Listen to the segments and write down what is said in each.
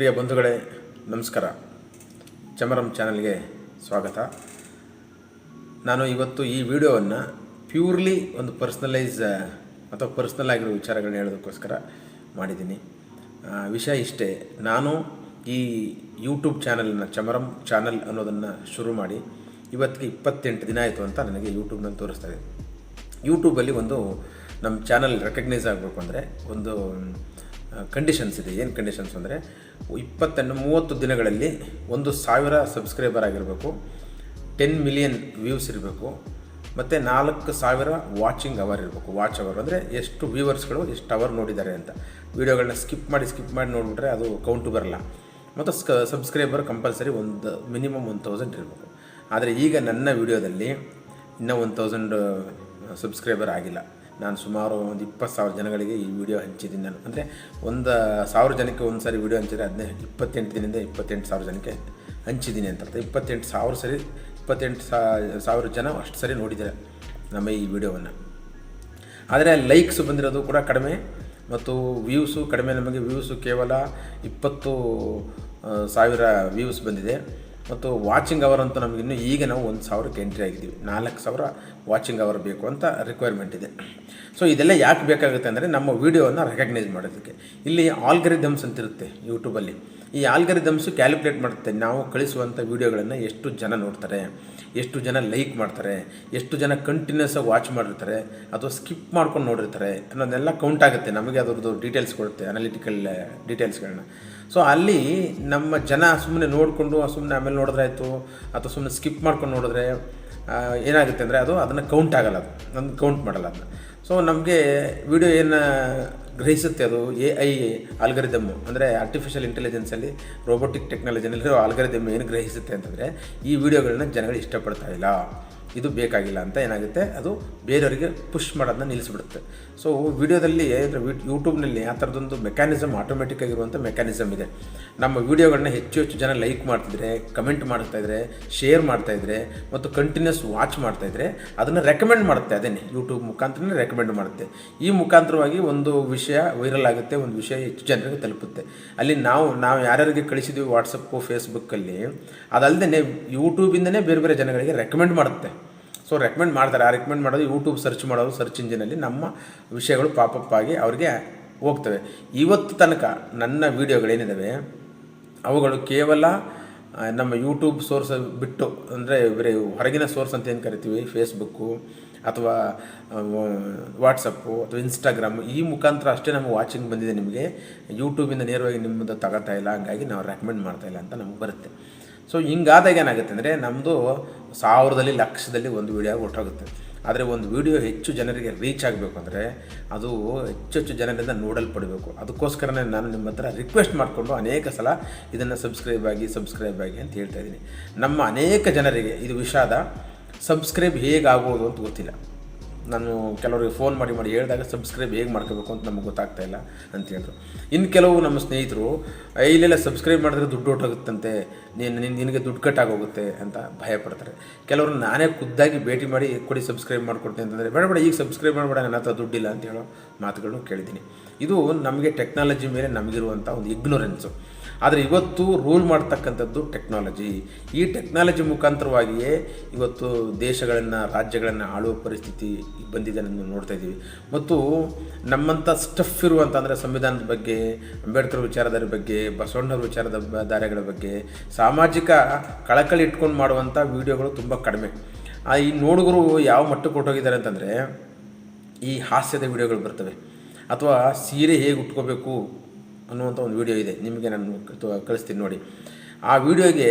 ಪ್ರಿಯ ಬಂಧುಗಳೇ, ನಮಸ್ಕಾರ. ಚಮರಂ ಚಾನಲ್ಗೆ ಸ್ವಾಗತ. ನಾನು ಇವತ್ತು ಈ ವಿಡಿಯೋವನ್ನು ಪ್ಯೂರ್ಲಿ ಒಂದು ಪರ್ಸ್ನಲೈಸ್, ಅಥವಾ ಪರ್ಸ್ನಲ್ ಆಗಿರೋ ವಿಚಾರಗಳನ್ನ ಹೇಳೋದಕ್ಕೋಸ್ಕರ ಮಾಡಿದ್ದೀನಿ. ವಿಷಯ ಇಷ್ಟೇ. ನಾನು ಈ ಯೂಟ್ಯೂಬ್ ಚಾನಲನ್ನು ಚಮರಂ ಚಾನಲ್ ಅನ್ನೋದನ್ನು ಶುರು ಮಾಡಿ ಇವತ್ತಿಗೆ ಇಪ್ಪತ್ತೆಂಟು ದಿನ ಆಯಿತು ಅಂತ ನನಗೆ ಯೂಟ್ಯೂಬ್ನಲ್ಲಿ ತೋರಿಸ್ತಾ ಇದೆ. ಯೂಟ್ಯೂಬಲ್ಲಿ ಒಂದು ನಮ್ಮ ಚಾನಲ್ ರೆಕಗ್ನೈಸ್ ಆಗಬೇಕು ಅಂದರೆ ಒಂದು ಕಂಡೀಷನ್ಸ್ ಇದೆ. ಏನು ಕಂಡೀಷನ್ಸ್ ಅಂದರೆ ಇಪ್ಪತ್ತೆಂಟು ಮೂವತ್ತು ದಿನಗಳಲ್ಲಿ ಒಂದು ಸಾವಿರ ಸಬ್ಸ್ಕ್ರೈಬರ್ ಆಗಿರಬೇಕು ಟೆನ್ ಮಿಲಿಯನ್ ವ್ಯೂಸ್ ಇರಬೇಕು, ಮತ್ತು ನಾಲ್ಕು ಸಾವಿರ ವಾಚಿಂಗ್ ಅವರ್ ಇರಬೇಕು. ವಾಚ್ ಅವರ್ ಅಂದರೆ ಎಷ್ಟು ವ್ಯೂವರ್ಸ್ಗಳು ಎಷ್ಟು ಅವರ್ ನೋಡಿದ್ದಾರೆ ಅಂತ. ವೀಡಿಯೋಗಳನ್ನ ಸ್ಕಿಪ್ ಮಾಡಿ ಸ್ಕಿಪ್ ಮಾಡಿ ನೋಡಿಬಿಟ್ರೆ ಅದು ಕೌಂಟು ಬರಲ್ಲ. ಮತ್ತು ಸ್ಕ ಸಬ್ಸ್ಕ್ರೈಬರ್ ಕಂಪಲ್ಸರಿ ಒಂದು ಮಿನಿಮಮ್ ಒನ್ ತೌಸಂಡ್ ಇರಬೇಕು. ಆದರೆ ಈಗ ನನ್ನ ವೀಡಿಯೋದಲ್ಲಿ ಇನ್ನೂ ಒನ್ ತೌಸಂಡ್ ಸಬ್ಸ್ಕ್ರೈಬರ್ ಆಗಿಲ್ಲ. ನಾನು ಸುಮಾರು ಒಂದು ಇಪ್ಪತ್ತು ಸಾವಿರ ಜನಗಳಿಗೆ ಈ ವಿಡಿಯೋ ಹಂಚಿದ್ದೀನಿ ನಾನು. ಅಂದರೆ ಒಂದು ಸಾವಿರ ಜನಕ್ಕೆ ಒಂದು ಸಾರಿ ವಿಡಿಯೋ ಹಂಚಿದ್ರೆ ಅದನ್ನೇ ಇಪ್ಪತ್ತೆಂಟು ದಿನದಿಂದ ಇಪ್ಪತ್ತೆಂಟು ಸಾವಿರ ಜನಕ್ಕೆ ಹಂಚಿದ್ದೀನಿ ಅಂತ ಅರ್ಥ. ಇಪ್ಪತ್ತೆಂಟು ಸಾವಿರ ಸರಿ, ಇಪ್ಪತ್ತೆಂಟು ಸಾವಿರ ಜನ ಅಷ್ಟು ಸರಿ ನೋಡಿದ್ದಾರೆ ನಮ್ಮ ಈ ವಿಡಿಯೋವನ್ನು. ಆದರೆ ಲೈಕ್ಸ್ ಬಂದಿರೋದು ಕೂಡ ಕಡಿಮೆ ಮತ್ತು ವ್ಯೂಸು ಕಡಿಮೆ. ನಮಗೆ ವ್ಯೂಸು ಕೇವಲ ಇಪ್ಪತ್ತು ಸಾವಿರ ವ್ಯೂಸ್ ಬಂದಿದೆ. ಮತ್ತು ವಾಚಿಂಗ್ ಅವರ್ ಅಂತ ನಮಗೆ ಇನ್ನೂ ಈಗ ನಾವು ಒಂದು ಸಾವಿರಕ್ಕೆ ಎಂಟ್ರಿ ಆಗಿದ್ದೀವಿ. ನಾಲ್ಕು ಸಾವಿರ ವಾಚಿಂಗ್ ಅವರ್ ಬೇಕು ಅಂತ ರಿಕ್ವೈರ್ಮೆಂಟ್ ಇದೆ. ಸೊ ಇದೆಲ್ಲ ಯಾಕೆ ಬೇಕಾಗುತ್ತೆ ಅಂದರೆ ನಮ್ಮ ವೀಡಿಯೋವನ್ನು ರೆಕಗ್ನೈಸ್ ಮಾಡೋದಕ್ಕೆ. ಇಲ್ಲಿ ಆಲ್ಗರಿದಮ್ಸ್ ಅಂತಿರುತ್ತೆ ಯೂಟ್ಯೂಬಲ್ಲಿ ಈ ಆಲ್ಗರಿದಮ್ಸು ಕ್ಯಾಲ್ಕುಲೇಟ್ ಮಾಡುತ್ತೆ. ನಾವು ಕಳಿಸುವಂಥ ವೀಡಿಯೋಗಳನ್ನು ಎಷ್ಟು ಜನ ನೋಡ್ತಾರೆ, ಎಷ್ಟು ಜನ ಲೈಕ್ ಮಾಡ್ತಾರೆ, ಎಷ್ಟು ಜನ ಕಂಟಿನ್ಯೂಸ್ ಆಗಿ ವಾಚ್ ಮಾಡಿರ್ತಾರೆ, ಅಥವಾ ಸ್ಕಿಪ್ ಮಾಡ್ಕೊಂಡು ನೋಡಿರ್ತಾರೆ ಅನ್ನೋದೆಲ್ಲ ಕೌಂಟ್ ಆಗುತ್ತೆ. ನಮಗೆ ಅದರದ್ದು ಡೀಟೇಲ್ಸ್ ಕೊಡುತ್ತೆ ಅನಾಲಿಟಿಕಲ್ ಡೀಟೇಲ್ಸ್ಗಳನ್ನ ಸೊ ಅಲ್ಲಿ ನಮ್ಮ ಜನ ಸುಮ್ಮನೆ ನೋಡಿಕೊಂಡು ಸುಮ್ಮನೆ ಆಮೇಲೆ ನೋಡಿದ್ರೆ ಆಯಿತು, ಅಥವಾ ಸುಮ್ಮನೆ ಸ್ಕಿಪ್ ಮಾಡ್ಕೊಂಡು ನೋಡಿದ್ರೆ ಏನಾಗುತ್ತೆ ಅಂದರೆ ಅದು ಅದನ್ನು ಕೌಂಟ್ ಆಗಲ್ಲ ಅದು. ಅದನ್ನು ಕೌಂಟ್ ಮಾಡಲ್ಲ ಅದನ್ನ. ಸೊ ನಮಗೆ ವಿಡಿಯೋ ಏನು ಗ್ರಹಿಸುತ್ತೆ ಅದು? ಎ ಐ ಆಲ್ಗರಿದಮ್ಮು ಅಂದರೆ ಆರ್ಟಿಫಿಷಿಯಲ್ ಇಂಟೆಲಿಜೆನ್ಸಲ್ಲಿ ರೋಬೋಟಿಕ್ ಟೆಕ್ನಾಲಜಿನಲ್ಲಿರೋ ಆಲ್ಗರಿದಮ್ ಏನು ಗ್ರಹಿಸುತ್ತೆ ಅಂತಂದರೆ ಈ ವಿಡಿಯೋಗಳನ್ನ ಜನಗಳು ಇಷ್ಟಪಡ್ತಾ ಇಲ್ಲ. ಇದು ಬೇಕಾಗಿಲ್ಲ ಅಂತ ಏನಾಗುತ್ತೆ? ಅದು ಬೇರೆಯವರಿಗೆ ಪುಷ್ ಮಾಡೋದನ್ನ ನಿಲ್ಲಿಸ್ಬಿಡುತ್ತೆ. ಸೊ ವಿಡಿಯೋದಲ್ಲಿ ಯೂಟ್ಯೂಬ್ನಲ್ಲಿ ಆ ಥರದೊಂದು ಮೆಕ್ಯಾನಿಸಮ್ ಆಟೋಮೆಟಿಕ್ ಆಗಿರುವಂಥ ಮೆಕ್ಯಾನಿಸಮ್ ಇದೆ. ನಮ್ಮ ವಿಡಿಯೋಗಳನ್ನ ಹೆಚ್ಚು ಹೆಚ್ಚು ಜನ ಲೈಕ್ ಮಾಡ್ತಿದ್ರೆ ಕಮೆಂಟ್ ಮಾಡ್ತಾಯಿದ್ರೆ ಶೇರ್ ಮಾಡ್ತಾಯಿದ್ರೆ ಮತ್ತು ಕಂಟಿನ್ಯೂಸ್ ವಾಚ್ ಮಾಡ್ತಾಯಿದ್ರೆ ಅದನ್ನು ರೆಕಮೆಂಡ್ ಮಾಡುತ್ತೆ ಅದೇನೆ ಯೂಟ್ಯೂಬ್ ಮುಖಾಂತರನೇ ರೆಕಮೆಂಡ್ ಮಾಡುತ್ತೆ. ಈ ಮುಖಾಂತರವಾಗಿ ಒಂದು ವಿಷಯ ವೈರಲ್ ಆಗುತ್ತೆ, ಒಂದು ವಿಷಯ ಹೆಚ್ಚು ಜನರಿಗೆ ತಲುಪುತ್ತೆ. ಅಲ್ಲಿ ನಾವು ನಾವು ಯಾರ್ಯಾರಿಗೆ ಕಳಿಸಿದ್ವಿ ವಾಟ್ಸಪ್ಪು ಫೇಸ್ಬುಕ್ಕಲ್ಲಿ ಅದಲ್ಲದೆ ಯೂಟ್ಯೂಬಿಂದನೇ ಬೇರೆ ಬೇರೆ ಜನಗಳಿಗೆ ರೆಕಮೆಂಡ್ ಮಾಡುತ್ತೆ. ಸೊ ರೆಕಮೆಂಡ್ ಮಾಡ್ತಾರೆ. ಆ ರೆಕಮೆಂಡ್ ಮಾಡೋದು ಯೂಟ್ಯೂಬ್ ಸರ್ಚ್ ಮಾಡೋದು ಸರ್ಚ್ ಇಂಜಿನಲ್ಲಿ ನಮ್ಮ ವಿಷಯಗಳು ಪಾಪಪ್ ಆಗಿ ಅವ್ರಿಗೆ ಹೋಗ್ತವೆ. ಇವತ್ತು ತನಕ ನನ್ನ ವೀಡಿಯೋಗಳೇನಿದ್ದಾವೆ ಅವುಗಳು ಕೇವಲ ನಮ್ಮ ಯೂಟ್ಯೂಬ್ ಸೋರ್ಸ್ ಬಿಟ್ಟು, ಅಂದರೆ ಬೇರೆ ಹೊರಗಿನ ಸೋರ್ಸ್ ಅಂತ ಏನು ಕರಿತೀವಿ? ಫೇಸ್ಬುಕ್ಕು ಅಥವಾ ವಾಟ್ಸಪ್ಪು ಅಥವಾ ಇನ್ಸ್ಟಾಗ್ರಾಮ್ ಈ ಮುಖಾಂತರ ಅಷ್ಟೇ ನಮಗೆ ವಾಚಿಂಗ್ ಬಂದಿದೆ ನಿಮಗೆ. ಯೂಟ್ಯೂಬಿಂದ ನೇರವಾಗಿ ನಿಮ್ಮದು ತಗೋತಾ ಇಲ್ಲ. ಹಂಗಾಗಿ ನಾವು ರೆಕಮೆಂಡ್ ಮಾಡ್ತಾಯಿಲ್ಲ ಅಂತ ನಮ್ಗೆ ಬರುತ್ತೆ. ಸೊ ಹಿಂಗಾದಾಗ ಏನಾಗುತ್ತೆ ಅಂದರೆ ನಮ್ಮದು ಸಾವಿರದಲ್ಲಿ, ಲಕ್ಷದಲ್ಲಿ ಒಂದು ವೀಡಿಯೋ ಹೊರಟೋಗುತ್ತೆ ಆದರೆ ಒಂದು ವಿಡಿಯೋ ಹೆಚ್ಚು ಜನರಿಗೆ ರೀಚ್ ಆಗಬೇಕು ಅಂದರೆ ಅದು ಹೆಚ್ಚು ಹೆಚ್ಚು ಜನರಿಂದ ನೋಡಲ್ಪಡಬೇಕು. ಅದಕ್ಕೋಸ್ಕರನೇ ನಾನು ನಿಮ್ಮ ಹತ್ರ ರಿಕ್ವೆಸ್ಟ್ ಮಾಡಿಕೊಂಡು ಅನೇಕ ಸಲ ಇದನ್ನು ಸಬ್ಸ್ಕ್ರೈಬ್ ಆಗಿ ಸಬ್ಸ್ಕ್ರೈಬ್ ಆಗಿ ಅಂತ ಹೇಳ್ತಾ ಇದ್ದೀನಿ. ನಮ್ಮ ಅನೇಕ ಜನರಿಗೆ ಇದು ವಿಷಾದ ಸಬ್ಸ್ಕ್ರೈಬ್ ಹೇಗಾಗೋದು ಅಂತ ಗೊತ್ತಿಲ್ಲ. ನಾನು ಕೆಲವರಿಗೆ ಫೋನ್ ಮಾಡಿ ಮಾಡಿ ಹೇಳಿದಾಗ ಸಬ್ಸ್ಕ್ರೈಬ್ ಹೇಗೆ ಮಾಡ್ಕೋಬೇಕು ಅಂತ ನಮಗೆ ಗೊತ್ತಾಗ್ತಾ ಇಲ್ಲ ಅಂತ ಹೇಳಿದ್ರು. ಇನ್ನು ಕೆಲವು ನಮ್ಮ ಸ್ನೇಹಿತರು "ಏ, ಇಲ್ಲೆಲ್ಲ ಸಬ್ಸ್ಕ್ರೈಬ್ ಮಾಡಿದ್ರೆ ದುಡ್ಡು ಹೊಟ್ಟೋಗುತ್ತಂತೆ ನೀನು ನಿನ್- ನಿನಗೆ ದುಡ್ಡು ಕಟ್ಟಾಗೋಗುತ್ತೆ ಅಂತ ಭಯ ಪಡ್ತಾರೆ. ಕೆಲವರು ನಾನೇ ಖುದ್ದಾಗಿ ಭೇಟಿ ಮಾಡಿ ಕೊಡಿ ಸಬ್ಸ್ಕ್ರೈಬ್ ಮಾಡಿಕೊಡ್ತೀನಿ ಅಂತಂದರೆ ಬೇಡ ಬೇಡ ಈಗ ಸಬ್ಸ್ಕ್ರೈಬ್ ಮಾಡಬೇಡ ನನ್ನ ಹತ್ರ ದುಡ್ಡಿಲ್ಲ ಅಂತ ಹೇಳೋ ಮಾತುಗಳನ್ನು ಕೇಳಿದ್ದೀನಿ. ಇದು ನಮಗೆ ಟೆಕ್ನಾಲಜಿ ಮೇಲೆ ನಮಗಿರುವಂಥ ಒಂದು ಇಗ್ನೊರೆನ್ಸು ಆದರೆ ಇವತ್ತು ರೂಲ್ ಮಾಡ್ತಕ್ಕಂಥದ್ದು ಟೆಕ್ನಾಲಜಿ. ಈ ಟೆಕ್ನಾಲಜಿ ಮುಖಾಂತರವಾಗಿಯೇ ಇವತ್ತು ದೇಶಗಳನ್ನು, ರಾಜ್ಯಗಳನ್ನು ಆಳುವ ಪರಿಸ್ಥಿತಿ ಬಂದಿದೆ ನಾವು ನೋಡ್ತಾ ಇದ್ದೀವಿ. ಮತ್ತು ನಮ್ಮಂಥ ಸ್ಟಫ್ ಇರುವಂಥ ಅಂದರೆ ಸಂವಿಧಾನದ ಬಗ್ಗೆ, ಅಂಬೇಡ್ಕರ್ ವಿಚಾರಧಾರೆ ಬಗ್ಗೆ, ಬಸವಣ್ಣವ್ರ ವಿಚಾರದ ಧಾರೆಗಳ ಬಗ್ಗೆ, ಸಾಮಾಜಿಕ ಕಳಕಳಿ ಇಟ್ಕೊಂಡು ಮಾಡುವಂಥ ವಿಡಿಯೋಗಳು ತುಂಬ ಕಡಿಮೆ. ಈ ನೋಡುಗರು ಯಾವ ಮಟ್ಟಕ್ಕೆ ಕೊಟ್ಟೋಗಿದ್ದಾರೆ ಅಂತಂದರೆ ಈ ಹಾಸ್ಯದ ವಿಡಿಯೋಗಳು ಬರ್ತವೆ. ಅಥವಾ ಸೀರೆ ಹೇಗೆ ಉಟ್ಕೋಬೇಕು ಅನ್ನುವಂಥ ಒಂದು ವಿಡಿಯೋ ಇದೆ. ನಿಮಗೆ ನಾನು ಕಳಿಸ್ತೀನಿ ನೋಡಿ. ಆ ವಿಡಿಯೋಗೆ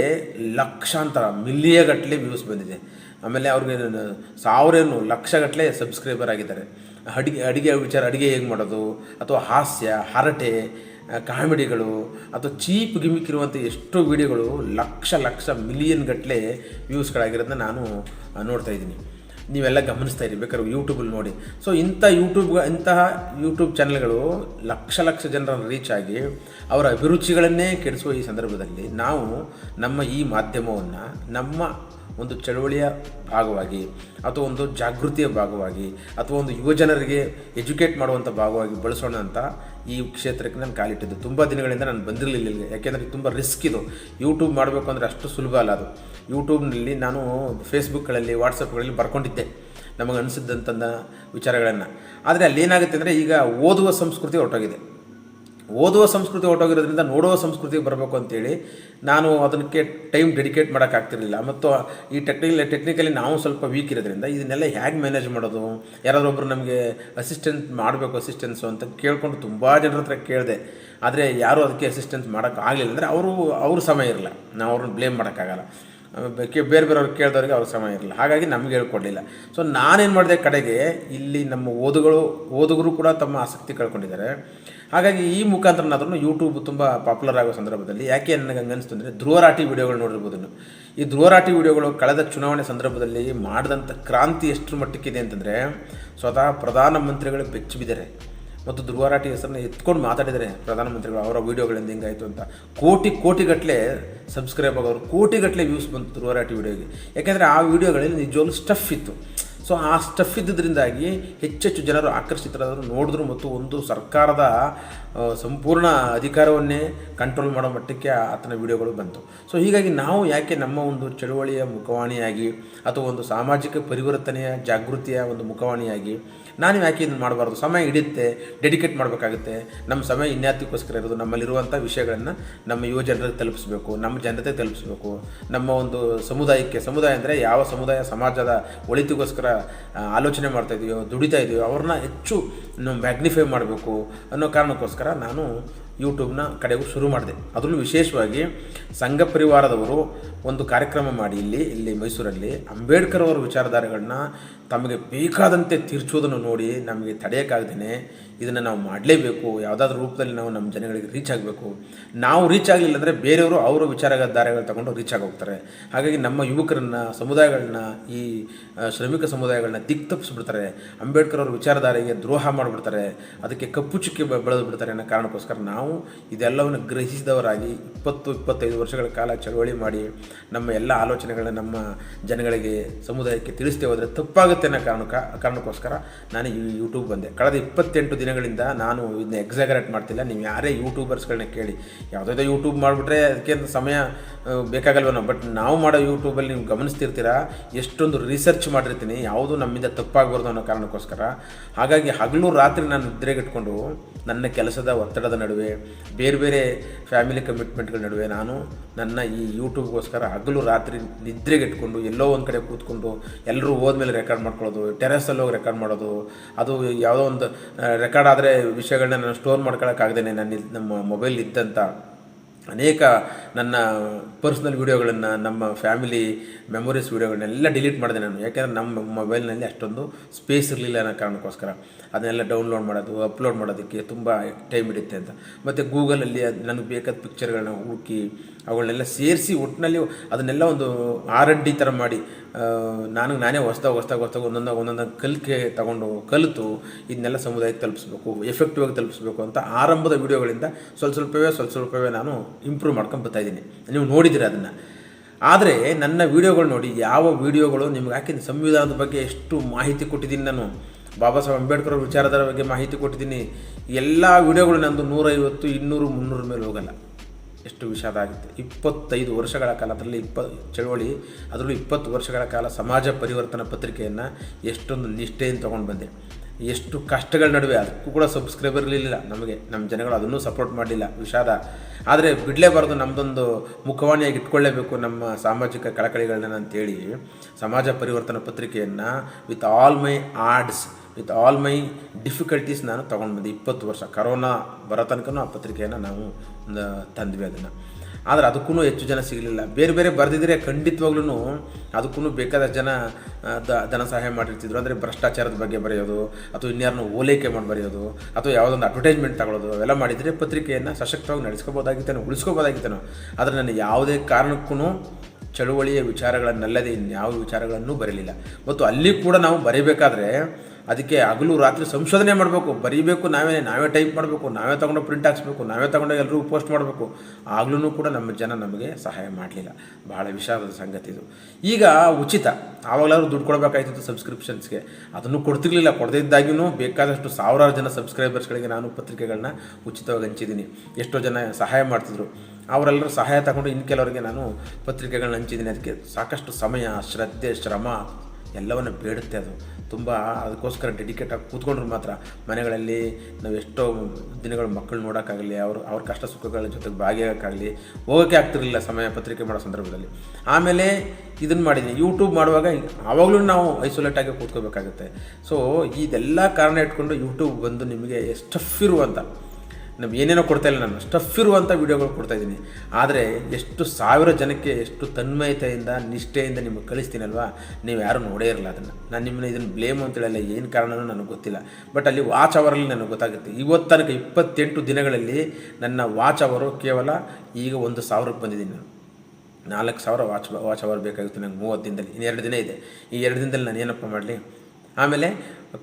ಲಕ್ಷಾಂತರ, ಮಿಲಿಯಗಟ್ಟಲೆ ವ್ಯೂಸ್ ಬಂದಿದೆ. ಆಮೇಲೆ ಅವ್ರಿಗೆ ಸಾವಿರೇನು ಲಕ್ಷಗಟ್ಟಲೆ ಸಬ್ಸ್ಕ್ರೈಬರ್ ಆಗಿದ್ದಾರೆ. ಅಡುಗೆ ಅಡುಗೆ ವಿಚಾರ, ಅಡುಗೆ ಹೇಗೆ ಮಾಡೋದು? ಅಥವಾ ಹಾಸ್ಯ, ಹರಟೆ ಕಾಮಿಡಿಗಳು, ಅಥವಾ ಚೀಪ್ ಗಿಮಿಕ್ ಇರುವಂಥ ಎಷ್ಟೋ ವಿಡಿಯೋಗಳು ಲಕ್ಷ ಲಕ್ಷ ಮಿಲಿಯನ್ ಗಟ್ಟಲೆ ವ್ಯೂಸ್ಗಳಾಗಿರೋದನ್ನ ನಾನು ನೋಡ್ತಾ ಇದ್ದೀನಿ. ನೀವೆಲ್ಲ ಗಮನಿಸ್ತಾ ಇರಿ, ಬೇಕಾದ್ರೆ ಯೂಟ್ಯೂಬಲ್ಲಿ ನೋಡಿ. ಸೊ ಇಂಥ ಯೂಟ್ಯೂಬ್ ಇಂತಹ ಯೂಟ್ಯೂಬ್ ಚಾನಲ್ಗಳು ಲಕ್ಷ ಲಕ್ಷ ಜನರನ್ನು ರೀಚ್ ಆಗಿ ಅವರ ಅಭಿರುಚಿಗಳನ್ನೇ ಕೆಡಿಸುವ ಈ ಸಂದರ್ಭದಲ್ಲಿ ನಾವು ನಮ್ಮ ಈ ಮಾಧ್ಯಮವನ್ನು ನಮ್ಮ ಒಂದು ಚಳುವಳಿಯ ಭಾಗವಾಗಿ ಅಥವಾ ಒಂದು ಜಾಗೃತಿಯ ಭಾಗವಾಗಿ ಅಥವಾ ಒಂದು ಯುವಜನರಿಗೆ ಎಜುಕೇಟ್ ಮಾಡುವಂಥ ಭಾಗವಾಗಿ ಬಳಸೋಣ ಅಂತ ಈ ಕ್ಷೇತ್ರಕ್ಕೆ ನಾನು ಕಾಲಿಟ್ಟಿದ್ದು. ತುಂಬ ದಿನಗಳಿಂದ ನಾನು ಬಂದಿರಲಿಲ್ಲ ಯಾಕೆಂದರೆ ತುಂಬ ರಿಸ್ಕ್ ಇದು. ಯೂಟ್ಯೂಬ್ ಮಾಡಬೇಕು ಅಂದರೆ ಅಷ್ಟು ಸುಲಭ ಅಲ್ಲ ಅದು. ಯೂಟ್ಯೂಬ್ನಲ್ಲಿ ನಾನು ಫೇಸ್ಬುಕ್ಗಳಲ್ಲಿ, ವಾಟ್ಸಪ್ಗಳಲ್ಲಿ ಬರ್ಕೊಂಡಿದ್ದೆ ನಮಗೆ ಅನಿಸಿದ್ದಂಥ ವಿಚಾರಗಳನ್ನು. ಆದರೆ ಅಲ್ಲಿ ಏನಾಗುತ್ತೆ ಅಂದರೆ ಈಗ ಓದುವ ಸಂಸ್ಕೃತಿ ಹೊರಟೋಗಿದೆ. ಓದುವ ಸಂಸ್ಕೃತಿ ಹೊರಟೋಗಿರೋದ್ರಿಂದ ನೋಡುವ ಸಂಸ್ಕೃತಿಗೆ ಬರಬೇಕು ಅಂತೇಳಿ ನಾನು ಅದಕ್ಕೆ ಟೈಮ್ ಡೆಡಿಕೇಟ್ ಮಾಡೋಕ್ಕಾಗ್ತಿರಲಿಲ್ಲ ಮತ್ತು ಈ ಟೆಕ್ನಿಕಲ್ ಟೆಕ್ನಿಕಲಿ ನಾವು ಸ್ವಲ್ಪ ವೀಕ್ ಇರೋದ್ರಿಂದ ಇದನ್ನೆಲ್ಲ ಹೇಗೆ ಮ್ಯಾನೇಜ್ ಮಾಡೋದು? ಯಾರಾದರೂ ಒಬ್ಬರು ನಮಗೆ ಅಸಿಸ್ಟೆಂಟ್ ಮಾಡಬೇಕು ಅಸಿಸ್ಟೆನ್ಸು ಅಂತ ಕೇಳಿಕೊಂಡು ತುಂಬ ಜನರ ಹತ್ರ ಕೇಳಿದೆ. ಆದರೆ ಯಾರೂ ಅದಕ್ಕೆ ಅಸಿಸ್ಟೆನ್ಸ್ ಮಾಡೋಕ್ಕಾಗಲಿಲ್ಲ ಅಂದರೆ ಅವರು, ಅವ್ರ ಸಮಯ ಇರಲ್ಲ. ನಾವು ಅವ್ರನ್ನ ಬ್ಲೇಮ್ ಮಾಡೋಕ್ಕಾಗಲ್ಲ ಬೇರೆ ಬೇರೆಯವ್ರು ಕೇಳಿದವ್ರಿಗೆ ಅವ್ರ ಸಮಯ ಇರಲಿಲ್ಲ. ಹಾಗಾಗಿ ನಮಗೆ ಹೇಳ್ಕೊಡ್ಲಿಲ್ಲ. ಸೊ ನಾನೇನು ಮಾಡಿದೆ ಕಡೆಗೆ, ಇಲ್ಲಿ ನಮ್ಮ ಓದುಗಳು, ಓದುಗರು ಕೂಡ ತಮ್ಮ ಆಸಕ್ತಿ ಕಳ್ಕೊಂಡಿದ್ದಾರೆ. ಹಾಗಾಗಿ ಈ ಮುಖಾಂತರನಾದ್ರೂ ಯೂಟ್ಯೂಬ್ ತುಂಬ ಪಾಪ್ಯುಲರ್ ಆಗೋ ಸಂದರ್ಭದಲ್ಲಿ, ಯಾಕೆ ನನಗೆ ಹಂಗೆ ಅನಿಸ್ತು ಅಂದರೆ ಧ್ರುವರಾಟಿ ವಿಡಿಯೋಗಳು ನೋಡಿರ್ಬೋದು ಈ ಧ್ರುವರಾಟಿ ವಿಡಿಯೋಗಳು ಕಳೆದ ಚುನಾವಣೆ ಸಂದರ್ಭದಲ್ಲಿ ಮಾಡಿದಂಥ ಕ್ರಾಂತಿ ಎಷ್ಟರ ಮಟ್ಟಕ್ಕಿದೆ ಅಂತಂದರೆ, ಸ್ವತಃ ಪ್ರಧಾನಮಂತ್ರಿಗಳು ಬೆಚ್ಚಿ ಬಿದ್ದಾರೆ ಮತ್ತು ಧ್ರುವರಾಟಿ ಹೆಸರನ್ನ ಎತ್ಕೊಂಡು ಮಾತಾಡಿದರೆ ಪ್ರಧಾನಮಂತ್ರಿಗಳು ಅವರ ವೀಡಿಯೋಗಳಿಂದ ಹೆಂಗಾಯಿತು ಅಂತ. ಕೋಟಿ ಕೋಟಿಗಟ್ಟಲೆ ಸಬ್ಸ್ಕ್ರೈಬ್ ಆಗೋರು ಕೋಟಿಗಟ್ಟಲೆ ವ್ಯೂಸ್ ಬಂತು ಧ್ರುವರಾಟಿ ವೀಡಿಯೋಗೆ. ಯಾಕೆಂದರೆ ಆ ವೀಡಿಯೋಗಳಲ್ಲಿ ನಿಜವಾಗ್ಲೂ ಸ್ಟಫ್ ಇತ್ತು. ಸೊ ಆ ಸ್ಟಫ್ ಇದ್ದಿದ್ದರಿಂದಾಗಿ ಹೆಚ್ಚೆಚ್ಚು ಜನರು ಆಕರ್ಷಿತರಾದರು ನೋಡಿದ್ರು ಮತ್ತು ಒಂದು ಸರ್ಕಾರದ ಸಂಪೂರ್ಣ ಅಧಿಕಾರವನ್ನೇ ಕಂಟ್ರೋಲ್ ಮಾಡೋ ಮಟ್ಟಕ್ಕೆ ಆತನ ವಿಡಿಯೋಗಳು ಬಂತು. ಸೊ ಹೀಗಾಗಿ ನಾವು ಯಾಕೆ ನಮ್ಮ ಒಂದು ಚಳುವಳಿಯ ಮುಖವಾಣಿಯಾಗಿ ಅಥವಾ ಒಂದು ಸಾಮಾಜಿಕ ಪರಿವರ್ತನೆಯ ಜಾಗೃತಿಯ ಒಂದು ಮುಖವಾಣಿಯಾಗಿ ನಾನು ಯಾಕೆ ಇದನ್ನು ಮಾಡಬಾರ್ದು? ಸಮಯ ಹಿಡಿಯುತ್ತೆ ಡೆಡಿಕೇಟ್ ಮಾಡಬೇಕಾಗುತ್ತೆ. ನಮ್ಮ ಸಮಯ ಇನ್ಯಾತಕ್ಕೋಸ್ಕರ ಇರೋದು, ನಮ್ಮಲ್ಲಿರುವಂಥ ವಿಷಯಗಳನ್ನು ನಮ್ಮ ಯುವ ಜನರಿಗೆ ತಲುಪಿಸಬೇಕು, ನಮ್ಮ ಜನತೆ ತಲುಪಿಸಬೇಕು. ನಮ್ಮ ಒಂದು ಸಮುದಾಯಕ್ಕೆ, ಸಮುದಾಯ ಅಂದರೆ ಯಾವ ಸಮುದಾಯ ಸಮಾಜದ ಒಳಿತಿಗೋಸ್ಕರ ಆಲೋಚನೆ ಮಾಡ್ತಾ ಇದೆಯೋ, ದುಡಿತಾ ಇದೆಯೋ, ಅವ್ರನ್ನ ಹೆಚ್ಚು ಮ್ಯಾಗ್ನಿಫೈ ಮಾಡಬೇಕು ಅನ್ನೋ ಕಾರಣಕ್ಕೋಸ್ಕರ ನಾನು ಯೂಟ್ಯೂಬ್ನ ಕಡೆಗೂ ಶುರು ಮಾಡಿದೆ. ಅದರಲ್ಲೂ ವಿಶೇಷವಾಗಿ ಸಂಘ ಪರಿವಾರದವರು ಒಂದು ಕಾರ್ಯಕ್ರಮ ಮಾಡಿ ಇಲ್ಲಿ ಇಲ್ಲಿ ಮೈಸೂರಲ್ಲಿ. ಅಂಬೇಡ್ಕರ್ ಅವರ ವಿಚಾರಧಾರೆಗಳನ್ನ ತಮಗೆ ಬೇಕಾದಂತೆ ತೀರ್ಚೋದನ್ನು ನೋಡಿ ನಮಗೆ ತಡೆಯೋಕ್ಕಾಗ್ದೇ ಇದನ್ನು ನಾವು ಮಾಡಲೇಬೇಕು. ಯಾವುದಾದ್ರೂ ರೂಪದಲ್ಲಿ ನಾವು ನಮ್ಮ ಜನಗಳಿಗೆ ರೀಚ್ ಆಗಬೇಕು. ನಾವು ರೀಚ್ ಆಗಲಿಲ್ಲ ಅಂದರೆ ಬೇರೆಯವರು ಅವರ ವಿಚಾರಧಾರೆಗಳು ತಗೊಂಡು ರೀಚ್ ಆಗೋಗ್ತಾರೆ. ಹಾಗಾಗಿ ನಮ್ಮ ಯುವಕರನ್ನ, ಸಮುದಾಯಗಳನ್ನ, ಈ ಶ್ರಮಿಕ ಸಮುದಾಯಗಳನ್ನ ದಿಕ್ ತಪ್ಪಿಸ್ಬಿಡ್ತಾರೆ. ಅಂಬೇಡ್ಕರ್ ಅವರ ವಿಚಾರಧಾರೆಗೆ ದ್ರೋಹ ಮಾಡಿಬಿಡ್ತಾರೆ. ಅದಕ್ಕೆ ಕಪ್ಪು ಚುಕ್ಕಿ ಬೆಳೆದು ಬಿಡ್ತಾರೆ ಅನ್ನೋ ಕಾರಣಕ್ಕೋಸ್ಕರ ನಾವು ಇದೆಲ್ಲವನ್ನು ಗ್ರಹಿಸಿದವರಾಗಿ ಇಪ್ಪತ್ತು, ಇಪ್ಪತ್ತೈದು ವರ್ಷಗಳ ಕಾಲ ಚಳವಳಿ ಮಾಡಿ ನಮ್ಮ ಎಲ್ಲ ಆಲೋಚನೆಗಳನ್ನ ನಮ್ಮ ಜನಗಳಿಗೆ, ಸಮುದಾಯಕ್ಕೆ ತಿಳಿಸ್ತೇ ಹೋದರೆ ತಪ್ಪಾಗುತ್ತೆ ಅನ್ನೋ ಕಾರಣಕ್ಕ ಕಾರಣಕ್ಕೋಸ್ಕರ ನಾನು ಈ ಯೂಟ್ಯೂಬ್ ಬಂದೆ. ಕಳೆದ ಇಪ್ಪತ್ತೆಂಟು ದಿನಗಳಿಂದ ನಾನು ಇದನ್ನ ಎಕ್ಸಾಗರೇಟ್ ಮಾಡ್ತಿಲ್ಲ. ನೀವು ಯಾರೇ ಯೂಟ್ಯೂಬರ್ಸ್ಗಳನ್ನ ಕೇಳಿ ಯಾವುದಾದ್ರೂ ಯೂಟ್ಯೂಬ್ ಮಾಡಿಬಿಟ್ರೆ ಅದಕ್ಕೆ ಸಮಯ ಬೇಕಾಗಲ್ವನೋ. ಬಟ್ ನಾವು ಮಾಡೋ ಯೂಟ್ಯೂಬಲ್ಲಿ ನೀವು ಗಮನಿಸ್ತಿರ್ತೀರ? ಎಷ್ಟೊಂದು ರಿಸರ್ಚ್ ಮಾಡಿರ್ತೀನಿ. ಯಾವುದು ನಮ್ಮಿಂದ ತಪ್ಪಾಗಬಾರ್ದು ಅನ್ನೋ ಕಾರಣಕ್ಕೋಸ್ಕರ. ಹಾಗಾಗಿ ಹಗಲು ರಾತ್ರಿ ನಾನು ನಿದ್ರೆಗಿಟ್ಕೊಂಡು, ನನ್ನ ಕೆಲಸದ ಒತ್ತಡದ ನಡುವೆ, ಬೇರೆ ಬೇರೆ ಫ್ಯಾಮಿಲಿ ಕಮಿಟ್ಮೆಂಟ್ಗಳ ನಡುವೆ ನಾನು ನನ್ನ ಈ ಯೂಟ್ಯೂಬ್ಗೋಸ್ಕರ ಹಗಲು ರಾತ್ರಿ ನಿದ್ರೆಗೆಟ್ಕೊಂಡು ಎಲ್ಲೋ ಒಂದು ಕಡೆ ಕೂತ್ಕೊಂಡು ಎಲ್ಲರೂ ಹೋದ್ಮೇಲೆ ರೆಕಾರ್ಡ್ ಮಾಡ್ಕೊಳ್ಳೋದು ಟೆರೆಸಲ್ಲಿ ಹೋಗಿ ರೆಕಾರ್ಡ್ ಮಾಡೋದು, ಅದು ಯಾವುದೋ ಒಂದು ರೆಕಾರ್ಡ್ ಆದರೆ ವಿಷಯಗಳನ್ನ ನಾನು ಸ್ಟೋರ್ ಮಾಡ್ಕೊಳ್ಳೋಕ್ಕಾಗ್ದೇ ನನ್ನ ಇದ್- ನಮ್ಮ ಮೊಬೈಲ್ ಇದ್ದಂಥ ಅನೇಕ ನನ್ನ ಪರ್ಸ್ನಲ್ ವೀಡಿಯೋಗಳನ್ನು ನಮ್ಮ ಫ್ಯಾಮಿಲಿ ಮೆಮೊರೀಸ್ ವೀಡಿಯೋಗಳನ್ನೆಲ್ಲ ಡಿಲೀಟ್ ಮಾಡಿದೆ ನಾನು. ಯಾಕೆಂದರೆ ನಮ್ಮ ಮೊಬೈಲ್ನಲ್ಲಿ ಅಷ್ಟೊಂದು ಸ್ಪೇಸ್ ಇರಲಿಲ್ಲ ಅನ್ನೋ ಕಾರಣಕ್ಕೋಸ್ಕರ. ಅದನ್ನೆಲ್ಲ ಡೌನ್ಲೋಡ್ ಮಾಡೋದು ಅಪ್ಲೋಡ್ ಮಾಡೋದಕ್ಕೆ ತುಂಬ ಟೈಮ್ ಹಿಡಿಯುತ್ತೆ ಅಂತ. ಮತ್ತು ಗೂಗಲಲ್ಲಿ ಅದು, ನನಗೆ ಬೇಕಾದ ಪಿಕ್ಚರ್ಗಳನ್ನ ಹುಡುಕಿ ಅವುಗಳನ್ನೆಲ್ಲ ಸೇರಿಸಿ ಒಟ್ಟಿನಲ್ಲಿ ಅದನ್ನೆಲ್ಲ ಒಂದು ಆರ್ ಎನ್ ಡಿ ಥರ ಮಾಡಿ ನಾನು ನಾನೇ ಹೊಸ್ದಾಗ ಹೊಸ್ದಾಗ ಹೊಸ್ದಾಗ ಒಂದೊಂದು ಒಂದೊಂದು ಕಲಿಕೆ ತಗೊಂಡು ಕಲಿತು ಇದನ್ನೆಲ್ಲ ಸಮುದಾಯಕ್ಕೆ ತಲುಪಿಸ್ಬೇಕು ಎಫೆಕ್ಟಿವ್ ಆಗಿ ತಲುಪಿಸ್ಬೇಕು ಅಂತ ಆರಂಭದ ವೀಡಿಯೋಗಳಿಂದ ಸ್ವಲ್ಪ ಸ್ವಲ್ಪವೇ ಸ್ವಲ್ಪ ಸ್ವಲ್ಪವೇ ನಾನು ಇಂಪ್ರೂವ್ ಮಾಡ್ಕೊಂಡು ಬರ್ತಾಯಿದ್ದೀನಿ ನೀವು ನೋಡಿದ್ದೀರಿ ಅದನ್ನು. ಆದರೆ ನನ್ನ ವೀಡಿಯೋಗಳು ನೋಡಿ ಯಾವ ವಿಡಿಯೋಗಳು ನಿಮ್ಗೆ ಹಾಕಿದ ಸಂವಿಧಾನದ ಬಗ್ಗೆ ಎಷ್ಟು ಮಾಹಿತಿ ಕೊಟ್ಟಿದ್ದೀನಿ ನಾನು. ಬಾಬಾ ಸಾಹೇಬ್ ಅಂಬೇಡ್ಕರ್ ಅವ್ರ ವಿಚಾರಧಾರ ಬಗ್ಗೆ ಮಾಹಿತಿ ಕೊಟ್ಟಿದ್ದೀನಿ. ಎಲ್ಲ ವೀಡಿಯೋಗಳು ನಂದು ನೂರೈವತ್ತು, ಇನ್ನೂರು, ಮುನ್ನೂರ ಮೇಲೆ ಹೋಗಲ್ಲ. ಎಷ್ಟು ವಿಷಾದ ಆಗುತ್ತೆ ಇಪ್ಪತ್ತೈದು ವರ್ಷಗಳ ಕಾಲ ಅದರಲ್ಲಿ ಇಪ್ಪ ಚಳವಳಿ, ಅದರಲ್ಲೂ ಇಪ್ಪತ್ತು ವರ್ಷಗಳ ಕಾಲ ಸಮಾಜ ಪರಿವರ್ತನ ಪತ್ರಿಕೆಯನ್ನು ಎಷ್ಟೊಂದು ನಿಷ್ಠೆಯನ್ನು ತೊಗೊಂಡು ಬಂದೆ. ಎಷ್ಟು ಕಷ್ಟಗಳ ನಡುವೆ ಅದಕ್ಕೂ ಕೂಡ ಸಬ್ಸ್ಕ್ರೈಬರ್ ಇರಲಿಲ್ಲ. ನಮಗೆ ನಮ್ಮ ಜನಗಳು ಅದನ್ನೂ ಸಪೋರ್ಟ್ ಮಾಡಲಿಲ್ಲ ವಿಷಾದ. ಆದರೆ ಬಿಡಲೇಬಾರ್ದು ನಮ್ಮದೊಂದು ಮುಖವಾಣಿಯಾಗಿ ಇಟ್ಕೊಳ್ಳೇಬೇಕು ನಮ್ಮ ಸಾಮಾಜಿಕ ಕಳಕಳಿಗಳನ್ನ ಅಂತೇಳಿ ಸಮಾಜ ಪರಿವರ್ತನಾ ಪತ್ರಿಕೆಯನ್ನು with all my odds with all my difficulties ನಾನು ತೊಗೊಂಡು ಬಂದೆ. ಇಪ್ಪತ್ತು ವರ್ಷ. ಕರೋನಾ ಬರೋ ತನಕನೂ ಆ ಪತ್ರಿಕೆಯನ್ನು ನಾವು ತಂದ್ವಿ ಅದನ್ನು. ಆದರೆ ಅದಕ್ಕೂ ಹೆಚ್ಚು ಜನ ಸಿಗಲಿಲ್ಲ. ಬೇರೆ ಬೇರೆ ಬರೆದಿದ್ರೆ ಖಂಡಿತವಾಗ್ಲೂ ಅದಕ್ಕೂ ಬೇಕಾದ ಜನ ದ, ಧನ ಸಹಾಯ ಮಾಡಿರ್ತಿದ್ರು. ಅಂದರೆ ಭ್ರಷ್ಟಾಚಾರದ ಬಗ್ಗೆ ಬರೆಯೋದು, ಅಥವಾ ಇನ್ಯಾರನ್ನು ಓಲೈಕೆ ಮಾಡಿ ಬರೆಯೋದು, ಅಥವಾ ಯಾವುದೊಂದು ಅಡ್ವರ್ಟೈಸ್ಮೆಂಟ್ ತಗೊಳ್ಳೋದು ಅವೆಲ್ಲ ಮಾಡಿದರೆ ಪತ್ರಿಕೆಯನ್ನು ಸಶಕ್ತವಾಗಿ ನಡೆಸ್ಕೋಬೋದಾಗಿತ್ತೇನೋ, ಉಳಿಸ್ಕೋಬೋದಾಗಿತ್ತೇನೋ. ಆದರೆ ನಾನು ಯಾವುದೇ ಕಾರಣಕ್ಕೂ ಚಳುವಳಿಯ ವಿಚಾರಗಳನ್ನಲ್ಲದೆ ಇನ್ಯಾವ ವಿಚಾರಗಳನ್ನೂ ಬರೀಲಿಲ್ಲ. ಮತ್ತು ಅಲ್ಲಿ ಕೂಡ ನಾವು ಬರೀಬೇಕಾದ್ರೆ ಅದಕ್ಕೆ ಹಗಲು ರಾತ್ರಿ ಸಂಶೋಧನೆ ಮಾಡಬೇಕು, ಬರೀಬೇಕು, ನಾವೇ ನಾವೇ ಟೈಪ್ ಮಾಡಬೇಕು, ನಾವೇ ತೊಗೊಂಡು ಪ್ರಿಂಟ್ ಹಾಕ್ಸ್ಬೇಕು, ನಾವೇ ತೊಗೊಂಡು ಎಲ್ಲರೂ ಪೋಸ್ಟ್ ಮಾಡಬೇಕು ಆಗ್ಲೂ ಕೂಡ ನಮ್ಮ ಜನ ನಮಗೆ ಸಹಾಯ ಮಾಡಲಿಲ್ಲ. ಬಹಳ ವಿಷಾದದ ಸಂಗತಿ ಇದು. ಈಗ ಉಚಿತ, ಆವಾಗಲಾದ್ರೂ ದುಡ್ಡು ಕೊಡಬೇಕಾಯ್ತಿತ್ತು ಸಬ್ಸ್ಕ್ರಿಪ್ಷನ್ಸ್ಗೆ ಅದನ್ನು ಕೊಡ್ತಿರ್ಲಿಲ್ಲ ಕೊಡದಿದ್ದಾಗಿಯೂ ಬೇಕಾದಷ್ಟು ಸಾವಿರಾರು ಜನ ಸಬ್ಸ್ಕ್ರೈಬರ್ಸ್ಗಳಿಗೆ ನಾನು ಪತ್ರಿಕೆಗಳನ್ನ ಉಚಿತವಾಗಿ ಹಂಚಿದ್ದೀನಿ. ಎಷ್ಟೋ ಜನ ಸಹಾಯ ಮಾಡ್ತಿದ್ರು. ಅವರೆಲ್ಲರೂ ಸಹಾಯ ತಗೊಂಡು ಇನ್ನು ಕೆಲವರಿಗೆ ನಾನು ಪತ್ರಿಕೆಗಳನ್ನ ಹಂಚಿದ್ದೀನಿ. ಅದಕ್ಕೆ ಸಾಕಷ್ಟು ಸಮಯ, ಶ್ರದ್ಧೆ, ಶ್ರಮ ಎಲ್ಲವನ್ನು ಬೇಡುತ್ತೆ ಅದು. ತುಂಬ ಅದಕ್ಕೋಸ್ಕರ ಡೆಡಿಕೇಟ್ ಆಗಿ ಕೂತ್ಕೊಂಡ್ರು ಮಾತ್ರ. ಮನೆಗಳಲ್ಲಿ ನಾವು ಎಷ್ಟೋ ದಿನಗಳು ಮಕ್ಕಳು ನೋಡೋಕ್ಕಾಗಲಿ, ಅವರು, ಅವ್ರ ಕಷ್ಟ ಸುಖಗಳ ಜೊತೆಗೆ ಭಾಗಿಯಾಗೋಕ್ಕಾಗಲಿ ಹೋಗೋಕ್ಕೆ ಆಗ್ತಿರಲಿಲ್ಲ ಸಮಯ ಪತ್ರಿಕೆ ಮಾಡೋ ಸಂದರ್ಭದಲ್ಲಿ. ಆಮೇಲೆ ಇದನ್ನು ಮಾಡಿದ್ದೀನಿ ಯೂಟ್ಯೂಬ್ ಮಾಡುವಾಗ ಆವಾಗಲೂ ನಾವು ಐಸೋಲೇಟ್ ಆಗಿ ಕೂತ್ಕೋಬೇಕಾಗುತ್ತೆ. ಸೊ ಇದೆಲ್ಲ ಕಾರಣ ಇಟ್ಕೊಂಡು ಯೂಟ್ಯೂಬ್ ಬಂದು ನಿಮಗೆ ಸ್ಟಫ್ ಇರುವಂಥ ನಾವು ಏನೇನೋ ಕೊಡ್ತಾ ಇಲ್ಲ, ನಾನು ಸ್ಟಫ್ ಇರುವಂಥ ವೀಡಿಯೋಗಳು ಕೊಡ್ತಾ ಇದ್ದೀನಿ. ಆದರೆ ಎಷ್ಟು ಸಾವಿರ ಜನಕ್ಕೆ ಎಷ್ಟು ತನ್ಮಯತೆಯಿಂದ, ನಿಷ್ಠೆಯಿಂದ ನಿಮಗೆ ಕಳಿಸ್ತೀನಲ್ವಾ? ನೀವು ಯಾರೂ ನೋಡೇ ಇರಲ್ಲ ಅದನ್ನು. ನಾನು ನಿಮ್ಮನ್ನ ಇದನ್ನು ಬ್ಲೇಮ್ ಅಂತ ಹೇಳಲ್ಲ, ಏನು ಕಾರಣನೂ ನನಗೆ ಗೊತ್ತಿಲ್ಲ. ಬಟ್ ಅಲ್ಲಿ ವಾಚ್ ಅವರಲ್ಲಿ ನನಗೆ ಗೊತ್ತಾಗುತ್ತೆ. ಇವತ್ತು ತನಕ ಇಪ್ಪತ್ತೆಂಟು ದಿನಗಳಲ್ಲಿ ನನ್ನ ವಾಚ್ ಅವರು ಕೇವಲ ಈಗ ಒಂದು ಸಾವಿರಕ್ಕೆ ಬಂದಿದ್ದೀನಿ ನಾನು. ನಾಲ್ಕು ಸಾವಿರ ವಾಚ್ ವಾಚ್ ಅವರ್ ಬೇಕಾಗಿತ್ತು ನಂಗೆ ಮೂವತ್ತು ದಿನದಲ್ಲಿ. ಇನ್ನು ಎರಡು ದಿನ ಇದೆ. ಈ ಎರಡು ದಿನದಲ್ಲಿ ನಾನು ಏನಪ್ಪ ಮಾಡಲಿ? ಆಮೇಲೆ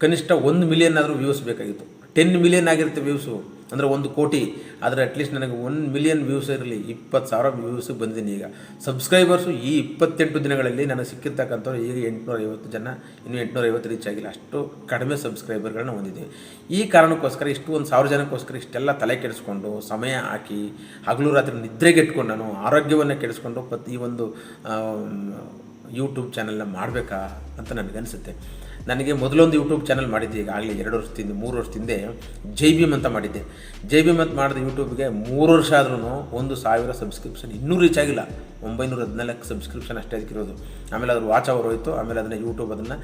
ಕನಿಷ್ಠ ಒಂದು ಮಿಲಿಯನ್ ಆದರೂ ವ್ಯೂಸ್ ಬೇಕಾಗಿತ್ತು. ಟೆನ್ ಮಿಲಿಯನ್ ಆಗಿರುತ್ತೆ ವ್ಯೂಸು ಅಂದರೆ ಒಂದು ಕೋಟಿ, ಆದರೆ ಅಟ್ಲೀಸ್ಟ್ ನನಗೆ ಒನ್ ಮಿಲಿಯನ್ ವ್ಯೂಸ್ ಇರಲಿ, ಇಪ್ಪತ್ತು ಸಾವಿರ ವ್ಯೂಸ್ ಬಂದಿದ್ದೀನಿ ಈಗ. ಸಬ್ಸ್ಕ್ರೈಬರ್ಸು ಈ ಇಪ್ಪತ್ತೆಂಟು ದಿನಗಳಲ್ಲಿ ನನಗೆ ಸಿಕ್ಕಿರ್ತಕ್ಕಂಥವ್ರು ಈಗ ಎಂಟುನೂರ ಐವತ್ತು ಜನ, ಇನ್ನೂ ಎಂಟುನೂರ ಐವತ್ತು ರೀಚ್ ಆಗಿಲ್ಲ. ಅಷ್ಟು ಕಡಿಮೆ ಸಬ್ಸ್ಕ್ರೈಬರ್ಗಳನ್ನ ಹೊಂದಿದ್ದೀವಿ. ಈ ಕಾರಣಕ್ಕೋಸ್ಕರ ಇಷ್ಟು ಒಂದು ಸಾವಿರ ಜನಕ್ಕೋಸ್ಕರ ಇಷ್ಟೆಲ್ಲ ತಲೆ ಕೆಡಿಸ್ಕೊಂಡು, ಸಮಯ ಹಾಕಿ, ಹಗಲು ರಾತ್ರಿ ನಿದ್ರೆಗೆಟ್ಕೊಂಡು ನಾನು ಆರೋಗ್ಯವನ್ನು ಕೆಡಿಸ್ಕೊಂಡು ಪ್ರತಿ ಒಂದು ಯೂಟ್ಯೂಬ್ ಚಾನೆಲ್ನ ಮಾಡಬೇಕಾ ಅಂತ ನನಗನ್ಸುತ್ತೆ. ನನಗೆ ಮೊದಲೊಂದು ಯೂಟ್ಯೂಬ್ ಚಾನಲ್ ಮಾಡಿದ್ದೆ ಈಗಾಗಲೇ ಎರಡು ವರ್ಷದಿಂದ, ಮೂರು ವರ್ಷದಿಂದ ಜೈ ಭೀಮ್ ಅಂತ ಮಾಡಿದ್ದೆ. ಜೈ ಭೀಮ್ ಅಂತ ಮಾಡಿದ ಯೂಟ್ಯೂಬ್ಗೆ ಮೂರು ವರ್ಷ ಆದ್ರೂ ಒಂದು ಸಾವಿರ ಸಬ್ಸ್ಕ್ರಿಪ್ಷನ್ ಇನ್ನೂ ರೀಚ್ ಆಗಿಲ್ಲ. ಒಂಬೈನೂರ ಹದಿನಾಲ್ಕು ಸಬ್ಸ್ಕ್ರಿಪ್ಷನ್ ಅಷ್ಟೇ ಅದಕ್ಕಿರೋದು. ಆಮೇಲೆ ಅದ್ರ ವಾಚ್ ಅವರ್ ಹೋಯಿತು, ಆಮೇಲೆ ಅದನ್ನು ಯೂಟ್ಯೂಬ್ ಅದನ್ನು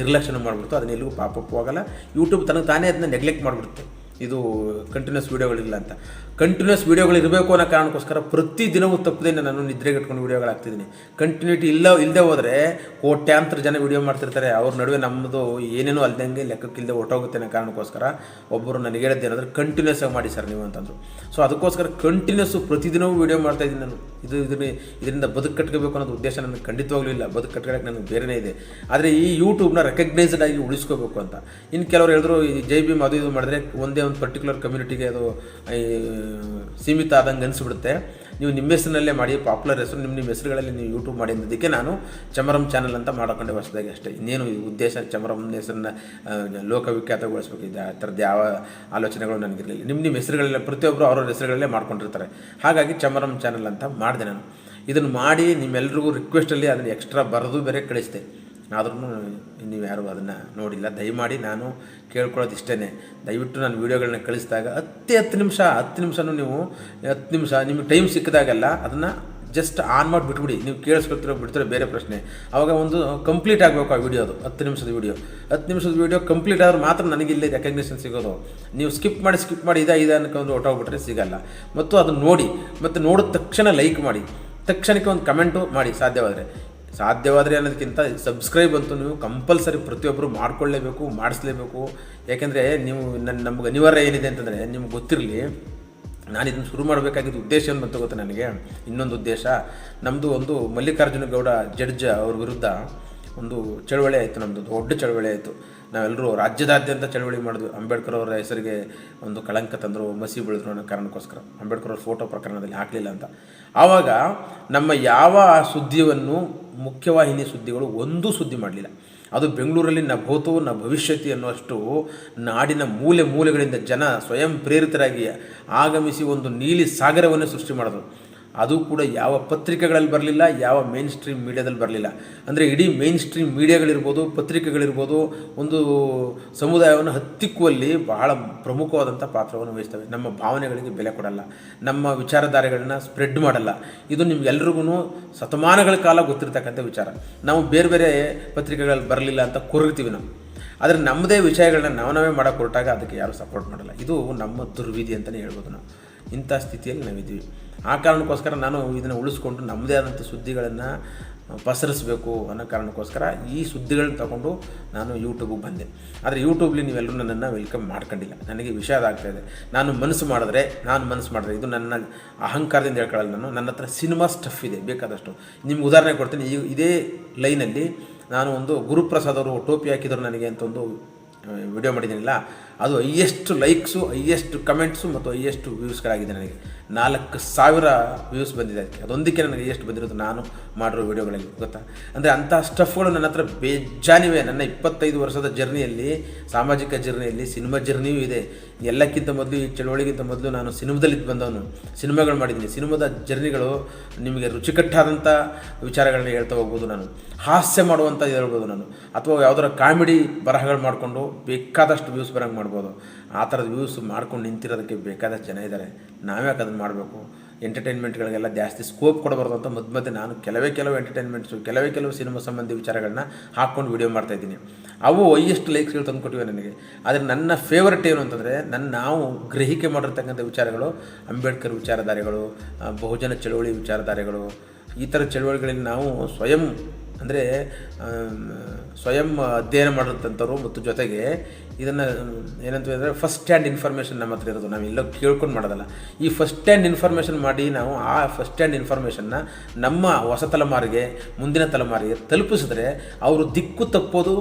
ನಿರ್ಲಕ್ಷ್ಯ ಮಾಡಿಬಿಡ್ತು, ಅದನ್ನ ಎಲ್ಲಿಗೂ ಆಗಲ್ಲ. ಯೂಟ್ಯೂಬ್ ತನಗೆ ತಾನೇ ಅದನ್ನ ನೆಗ್ಲೆಕ್ಟ್ ಮಾಡಿಬಿಡುತ್ತೆ. ಇದು ಕಂಟಿನ್ಯೂಸ್ ವೀಡಿಯೋಗಳಿಲ್ಲ ಅಂತ. ಕಂಟಿನ್ಯೂಸ್ ವೀಡಿಯೋಗಳು ಇರಬೇಕು ಅನ್ನೋ ಕಾರಣಕ್ಕೋಸ್ಕರ ಪ್ರತಿ ದಿನವೂ ತಪ್ಪದೆ ನಾನು ನಿದ್ರೆಗೆಟ್ಕೊಂಡು ವೀಡಿಯೋಗಳು ಹಾಕ್ತಿದ್ದೀನಿ ಕಂಟಿನ್ಯೂಟಿ ಇಲ್ಲ ಇಲ್ಲದೆ ಹೋದರೆ ಕೋಟ್ಯಾಂತರ ಜನ ವೀಡಿಯೋ ಮಾಡ್ತಿರ್ತಾರೆ. ಅವ್ರ ನಡುವೆ ನಮ್ಮದು ಏನೇನೋ ಅಲ್ದಂಗೆ ಲೆಕ್ಕಕ್ಕಿಲ್ಲದೆ ಹೊಟ್ಟೋಗುತ್ತೆ ಅನ್ನೋ ಕಾರಣಕ್ಕೋಸ್ಕರ ಒಬ್ಬರು ನನಗೆ ಹೇಳಿದ್ದು ಏನಂದ್ರೆ ಕಂಟಿನ್ಯೂಸ್ ಆಗಿ ಮಾಡಿ ಸರ್ ನೀವು ಅಂತಂದರು. ಸೊ ಅದಕ್ಕೋಸ್ಕರ ಕಂಟಿನ್ಯೂಸ್ ಪ್ರತಿದಿನವೂ ವೀಡಿಯೋ ಮಾಡ್ತಾ ಇದ್ದೀನಿ ನಾನು. ಇದು ಇದನ್ನ, ಇದರಿಂದ ಬದುಕು ಕಟ್ಕೋಬೇಕು ಅನ್ನೋದು ಉದ್ದೇಶ ನನಗೆ ಖಂಡಿತವಾಗ್ಲೂ ಇಲ್ಲ. ಬದುಕು ಕಟ್ಕೊಳ್ಳೋಕೆ ನನಗೆ ಬೇರೆನೇ ಇದೆ. ಆದರೆ ಈ ಯೂಟ್ಯೂಬ್ನ ರೆಕಗ್ನೈಸ್ಡ್ ಆಗಿ ಉಳಿಸ್ಕೋಬೇಕು ಅಂತ. ಇನ್ನು ಕೆಲವರು ಹೇಳಿದ್ರು, ಈ ಜೈ ಭೀಮ್ ಅದು ಇದು ಮಾಡಿದ್ರೆ ಒಂದು ಪರ್ಟಿಕ್ಯುಲರ್ ಕಮ್ಯುನಿಟಿಗೆ ಅದು ಸೀಮಿತ ಆದಂಗೆ ಅನಿಸ್ಬಿಡುತ್ತೆ. ನೀವು ನಿಮ್ಮ ಹೆಸರಿನಲ್ಲೇ ಮಾಡಿ ಪಾಪ್ಯುಲರ್ ಹೆಸರು ನಿಮ್ಮ ನಿಮ್ಮ ಹೆಸರುಗಳಲ್ಲಿ ನೀವು ಯೂಟ್ಯೂಬ್ ಮಾಡಿ ಅನ್ನೋದಕ್ಕೆ ನಾನು ಚಮರಂ ಚಾನಲ್ ಅಂತ ಮಾಡಿಕೊಂಡೆ ಹೊಸದಾಗಿ ಅಷ್ಟೇ. ಇನ್ನೇನು ಉದ್ದೇಶ ಚಮರಂ ಹೆಸರನ್ನ ಆ, ಲೋಕವಿಖ್ಯಾತಗೊಳಿಸ್ಬೇಕು ಇದು ಆ ಥರದ್ದು ಯಾವ ಆಲೋಚನೆಗಳು ನನಗಿರಲಿಲ್ಲ. ನಿಮ್ಮ ನಿಮ್ಮ ಹೆಸರುಗಳೆಲ್ಲ ಪ್ರತಿಯೊಬ್ಬರು ಅವ್ರವ್ರ ಹೆಸರುಗಳಲ್ಲೇ ಮಾಡ್ಕೊಂಡಿರ್ತಾರೆ. ಹಾಗಾಗಿ ಚಮರಂ ಚಾನಲ್ ಅಂತ ಮಾಡಿದೆ ನಾನು. ಇದನ್ನು ಮಾಡಿ ನಿಮ್ಮೆಲ್ರಿಗೂ ರಿಕ್ವೆಸ್ಟಲ್ಲಿ ಅದನ್ನು ಎಕ್ಸ್ಟ್ರಾ ಬರೆದು ಬೇರೆ ಕಳಿಸಿದೆ. ಆದ್ರೂ ನೀವು ಯಾರು ಅದನ್ನು ನೋಡಿಲ್ಲ. ದಯಮಾಡಿ ನಾನು ಕೇಳ್ಕೊಳ್ಳೋದು ಇಷ್ಟೇ ದಯವಿಟ್ಟು ನಾನು ವೀಡಿಯೋಗಳನ್ನ ಕಳಿಸಿದಾಗ ಹತ್ತೇ ಹತ್ತು ನಿಮಿಷ, ಹತ್ತು ನಿಮಿಷನೂ ನೀವು ಹತ್ತು ನಿಮಿಷ ನಿಮಗೆ ಟೈಮ್ ಸಿಕ್ಕಿದಾಗೆಲ್ಲ ಅದನ್ನು ಜಸ್ಟ್ ಆನ್ ಮಾಡಿ ಬಿಟ್ಬಿಡಿ. ನೀವು ಕೇಳಿಸ್ಕೊಳ್ತಿರೋ ಬಿಡ್ತಿರೋ ಬೇರೆ ಪ್ರಶ್ನೆ. ಆವಾಗ ಒಂದು ಕಂಪ್ಲೀಟ್ ಆಗಬೇಕು ಆ ವಿಡಿಯೋದು ಹತ್ತು ನಿಮಿಷದ ವಿಡಿಯೋ. ಹತ್ತು ನಿಮಿಷದ ವಿಡಿಯೋ ಕಂಪ್ಲೀಟ್ ಆದ್ರೆ ಮಾತ್ರ ನನಗೆ ಇಲ್ಲಿ ರೆಕಗ್ನೇಷನ್ ಸಿಗೋದು. ನೀವು ಸ್ಕಿಪ್ ಮಾಡಿ ಸ್ಕಿಪ್ ಮಾಡಿ ಇದ, ಇದೆ ಅನ್ಕೊಂಡು ಹೊಟ್ಟೋಗ್ಬಿಟ್ರೆ ಸಿಗಲ್ಲ. ಮತ್ತು ಅದನ್ನು ನೋಡಿ, ಮತ್ತು ನೋಡಿದ ತಕ್ಷಣ ಲೈಕ್ ಮಾಡಿ. ತಕ್ಷಣಕ್ಕೆ ಒಂದು ಕಮೆಂಟು ಮಾಡಿ ಸಾಧ್ಯವಾದರೆ. ಸಾಧ್ಯವಾದರೆ ಅನ್ನೋದಕ್ಕಿಂತ ಸಬ್ಸ್ಕ್ರೈಬ್ ಅಂತೂ ನೀವು ಕಂಪಲ್ಸರಿ ಪ್ರತಿಯೊಬ್ಬರು ಮಾಡ್ಕೊಳ್ಳೇಬೇಕು, ಮಾಡಿಸ್ಲೇಬೇಕು. ಯಾಕೆಂದರೆ ನೀವು ನನ್ನ ನಮ್ಗೆ ಅನಿವಾರ್ಯ ಏನಿದೆ ಅಂತಂದರೆ ನಿಮ್ಗೆ ಗೊತ್ತಿರಲಿ, ನಾನು ಇದನ್ನು ಶುರು ಮಾಡಬೇಕಾಗಿದ್ದ ಉದ್ದೇಶ ಏನು ಬಂತು ಗೊತ್ತಾ ನನಗೆ? ಇನ್ನೊಂದು ಉದ್ದೇಶ ನಮ್ಮದು ಒಂದು ಮಲ್ಲಿಕಾರ್ಜುನ ಗೌಡ ಜಡ್ಜ್ ಅವ್ರ ವಿರುದ್ಧ ಒಂದು ಚಳವಳಿ ಆಯಿತು ನಮ್ಮದು ದೊಡ್ಡ ಚಳವಳಿ ಆಯಿತು. ನಾವೆಲ್ಲರೂ ರಾಜ್ಯದಾದ್ಯಂತ ಚಳವಳಿ ಮಾಡಿದ್ವಿ. ಅಂಬೇಡ್ಕರ್ ಅವರ ಹೆಸರಿಗೆ ಒಂದು ಕಳಂಕ ತಂದರು, ಮಸಿ ಬೆಳೆದ್ರು ಅನ್ನೋ ಕಾರಣಕ್ಕೋಸ್ಕರ. ಅಂಬೇಡ್ಕರ್ ಅವ್ರ ಫೋಟೋ ಪ್ರಕರಣದಲ್ಲಿ ಹಾಕಲಿಲ್ಲ ಅಂತ. ಆವಾಗ ನಮ್ಮ ಯಾವ ಸುದ್ದಿಯನ್ನು ಮುಖ್ಯವಾಹಿನಿ ಸುದ್ದಿಗಳು ಒಂದೂ ಸುದ್ದಿ ಮಾಡಲಿಲ್ಲ. ಅದು ಬೆಂಗಳೂರಲ್ಲಿ ನ ಭೂತವು, ನ ಭವಿಷ್ಯತಿ ಅನ್ನುವಷ್ಟು ನಾಡಿನ ಮೂಲೆ ಮೂಲೆಗಳಿಂದ ಜನ ಸ್ವಯಂ ಪ್ರೇರಿತರಾಗಿ ಆಗಮಿಸಿ ಒಂದು ನೀಲಿ ಸಾಗರವನ್ನು ಸೃಷ್ಟಿ ಮಾಡಿದ್ರು. ಅದು ಕೂಡ ಯಾವ ಪತ್ರಿಕೆಗಳಲ್ಲಿ ಬರಲಿಲ್ಲ, ಯಾವ ಮೇನ್ ಸ್ಟ್ರೀಮ್ ಮೀಡಿಯಾದಲ್ಲಿ ಬರಲಿಲ್ಲ. ಅಂದರೆ ಇಡೀ ಮೇನ್ ಸ್ಟ್ರೀಮ್ ಮೀಡಿಯಾಗಳಿರ್ಬೋದು ಪತ್ರಿಕೆಗಳಿರ್ಬೋದು, ಒಂದು ಸಮುದಾಯವನ್ನು ಹತ್ತಿಕ್ಕುವಲ್ಲಿ ಬಹಳ ಪ್ರಮುಖವಾದಂಥ ಪಾತ್ರವನ್ನು ವಹಿಸ್ತವೆ. ನಮ್ಮ ಭಾವನೆಗಳಿಗೆ ಬೆಲೆ ಕೊಡಲ್ಲ, ನಮ್ಮ ವಿಚಾರಧಾರೆಗಳನ್ನ ಸ್ಪ್ರೆಡ್ ಮಾಡಲ್ಲ. ಇದು ನಿಮ್ಗೆಲ್ರಿಗೂ ಶತಮಾನಗಳ ಕಾಲ ಗೊತ್ತಿರ್ತಕ್ಕಂಥ ವಿಚಾರ. ನಾವು ಬೇರೆ ಬೇರೆ ಪತ್ರಿಕೆಗಳಲ್ಲಿ ಬರಲಿಲ್ಲ ಅಂತ ಕೊರಗ್ತೀವಿ ನಾವು. ಆದರೆ ನಮ್ಮದೇ ವಿಷಯಗಳನ್ನ ನಾವು ನಾವೇ ಮಾಡೋಕೆ ಹೊರಟಾಗ ಅದಕ್ಕೆ ಯಾರೂ ಸಪೋರ್ಟ್ ಮಾಡಲ್ಲ. ಇದು ನಮ್ಮ ದುರ್ವಿಧಿ ಅಂತಲೇ ಹೇಳ್ಬೋದು ನಾವು. ಇಂಥ ಸ್ಥಿತಿಯಲ್ಲಿ ನಾವಿದ್ದೀವಿ. ಆ ಕಾರಣಕ್ಕೋಸ್ಕರ ನಾನು ಇದನ್ನು ಉಳಿಸ್ಕೊಂಡು ನಮ್ಮದೇ ಆದಂಥ ಸುದ್ದಿಗಳನ್ನು ಪಸರಿಸಬೇಕು ಅನ್ನೋ ಕಾರಣಕ್ಕೋಸ್ಕರ ಈ ಸುದ್ದಿಗಳನ್ನ ತಗೊಂಡು ನಾನು ಯೂಟ್ಯೂಬಿಗೆ ಬಂದೆ. ಆದರೆ ಯೂಟ್ಯೂಬ್ಲಿ ನೀವೆಲ್ಲರೂ ನನ್ನನ್ನು ವೆಲ್ಕಮ್ ಮಾಡ್ಕೊಂಡಿಲ್ಲ. ನನಗೆ ವಿಷಾದ ಆಗ್ತಾಯಿದೆ ನಾನು ಮನಸ್ಸು ಮಾಡಿದ್ರೆ, ನಾನು ಮನಸ್ಸು ಮಾಡಿದ್ರೆ ಇದು ನನ್ನ ಅಹಂಕಾರದಿಂದ ಹೇಳ್ಕೊಳ್ಳಲ್ಲ ನಾನು. ನನ್ನ ಹತ್ರ ಸಿನಿಮಾ ಸ್ಟಫ್ ಇದೆ, ಬೇಕಾದಷ್ಟು. ನಿಮ್ಗೆ ಉದಾಹರಣೆ ಕೊಡ್ತೀನಿ. ಈ ಇದೇ ಲೈನಲ್ಲಿ ನಾನು ಒಂದು ಗುರುಪ್ರಸಾದ್ ಅವರು ಟೋಪಿ ಹಾಕಿದ್ರು ನನಗೆ ಅಂತ ಒಂದು ವಿಡಿಯೋ ಮಾಡಿದ್ದೀನಿಲ್ಲ ಅದು ಹೈಯೆಸ್ಟ್ ಲೈಕ್ಸು ಹೈಯೆಸ್ಟ್ ಕಮೆಂಟ್ಸು ಮತ್ತು ಹೈಯೆಸ್ಟ್ ವ್ಯೂಸ್ಗಳಾಗಿದೆ ನನಗೆ. ನಾಲ್ಕು ಸಾವಿರ ವ್ಯೂಸ್ ಬಂದಿದೆ ಅದಕ್ಕೆ. ಅದೊಂದಕ್ಕೆ ನನಗೆ ಹೈಯೆಸ್ಟ್ ಬಂದಿರೋದು ನಾನು ಮಾಡಿರೋ ವೀಡಿಯೋಗಳಲ್ಲಿ ಗೊತ್ತಾ? ಅಂದರೆ ಅಂಥ ಸ್ಟಫ್ಗಳು ನನ್ನ ಹತ್ರ ಬೇಜಾನಿವೆ. ನನ್ನ ಇಪ್ಪತ್ತೈದು ವರ್ಷದ ಜರ್ನಿಯಲ್ಲಿ ಸಾಮಾಜಿಕ ಜರ್ನಿಯಲ್ಲಿ ಸಿನಿಮಾ ಜರ್ನಿಯೂ ಇದೆ. ಎಲ್ಲಕ್ಕಿಂತ ಮೊದಲು ಈ ಚಳವಳಿಗಿಂತ ಮೊದಲು ನಾನು ಸಿನಿಮಾದಲ್ಲಿ ಬಂದವನು. ಸಿನಿಮಾಗಳು ಮಾಡಿದ್ದೀನಿ. ಸಿನಿಮಾದ ಜರ್ನಿಗಳು ನಿಮಗೆ ರುಚಿಕಟ್ಟಾದಂಥ ವಿಚಾರಗಳನ್ನ ಹೇಳ್ತಾ ಹೋಗ್ಬೋದು ನಾನು. ಹಾಸ್ಯ ಮಾಡುವಂಥ ಹೇಳ್ಬೋದು ನಾನು. ಅಥವಾ ಯಾವುದರ ಕಾಮಿಡಿ ಬರಹಗಳು ಮಾಡಿಕೊಂಡು ಬೇಕಾದಷ್ಟು ವ್ಯೂಸ್ ಬರೋಂಗೆ ಮಾಡ್ಬೋದು. ಆ ಥರದ ವ್ಯೂಸ್ ಮಾಡ್ಕೊಂಡು ನಿಂತಿರೋದಕ್ಕೆ ಬೇಕಾದ ಜನ ಇದ್ದಾರೆ ನಾವ್ಯಾಕೆ ಅದನ್ನು ಮಾಡಬೇಕು? ಎಂಟರ್ಟೈನ್ಮೆಂಟ್ಗಳಿಗೆಲ್ಲ ಜಾಸ್ತಿ ಸ್ಕೋಪ್ ಕೊಡಬಾರ್ದು ಅಂತ ಮಧ್ಯ ಮಧ್ಯೆ ನಾನು ಕೆಲವೇ ಕೆಲವು ಎಂಟರ್ಟೈನ್ಮೆಂಟ್ಸು ಕೆಲವೇ ಕೆಲವು ಸಿನಿಮಾ ಸಂಬಂಧಿ ವಿಚಾರಗಳನ್ನ ಹಾಕ್ಕೊಂಡು ವಿಡಿಯೋ ಮಾಡ್ತಾಯಿದ್ದೀನಿ ಅವು ಹೈಯೆಸ್ಟ್ ಲೈಕ್ಸ್ಗಳು ತಂದುಕೊಟ್ಟಿವೆ ನನಗೆ. ಆದರೆ ನನ್ನ ಫೇವರೇಟ್ ಏನು ಅಂತಂದರೆ ನನ್ನ ನಾವು ಗ್ರಹಿಕೆ ಮಾಡಿರ್ತಕ್ಕಂಥ ವಿಚಾರಗಳು, ಅಂಬೇಡ್ಕರ್ ವಿಚಾರಧಾರೆಗಳು ಬಹುಜನ ಚಳುವಳಿ ವಿಚಾರಧಾರೆಗಳು, ಈ ಥರ ಚಳುವಳಿಗಳಲ್ಲಿ ನಾವು ಸ್ವಯಂ ಅಂದರೆ ಸ್ವಯಂ ಅಧ್ಯಯನ ಮಾಡಿರ್ತಂಥವ್ರು ಮತ್ತು ಜೊತೆಗೆ ಇದನ್ನು ಏನಂತ ಹೇಳಿದ್ರೆ ಫಸ್ಟ್ ಹ್ಯಾಂಡ್ ಇನ್ಫಾರ್ಮೇಷನ್ ನಮ್ಮ ಹತ್ರ ಇರೋದು. ನಾವು ಎಲ್ಲೋ ಕೇಳ್ಕೊಂಡು ಮಾಡೋದಲ್ಲ. ಈ ಫಸ್ಟ್ ಹ್ಯಾಂಡ್ ಇನ್ಫಾರ್ಮೇಷನ್ ಮಾಡಿ ನಾವು ಆ ಫಸ್ಟ್ ಹ್ಯಾಂಡ್ ಇನ್ಫಾರ್ಮೇಷನ್ನ ನಮ್ಮ ಹೊಸ ತಲೆಮಾರಿಗೆ, ಮುಂದಿನ ತಲೆಮಾರಿಗೆ ತಲುಪಿಸಿದ್ರೆ ಅವರು ದಿಕ್ಕು ತಪ್ಪೋದು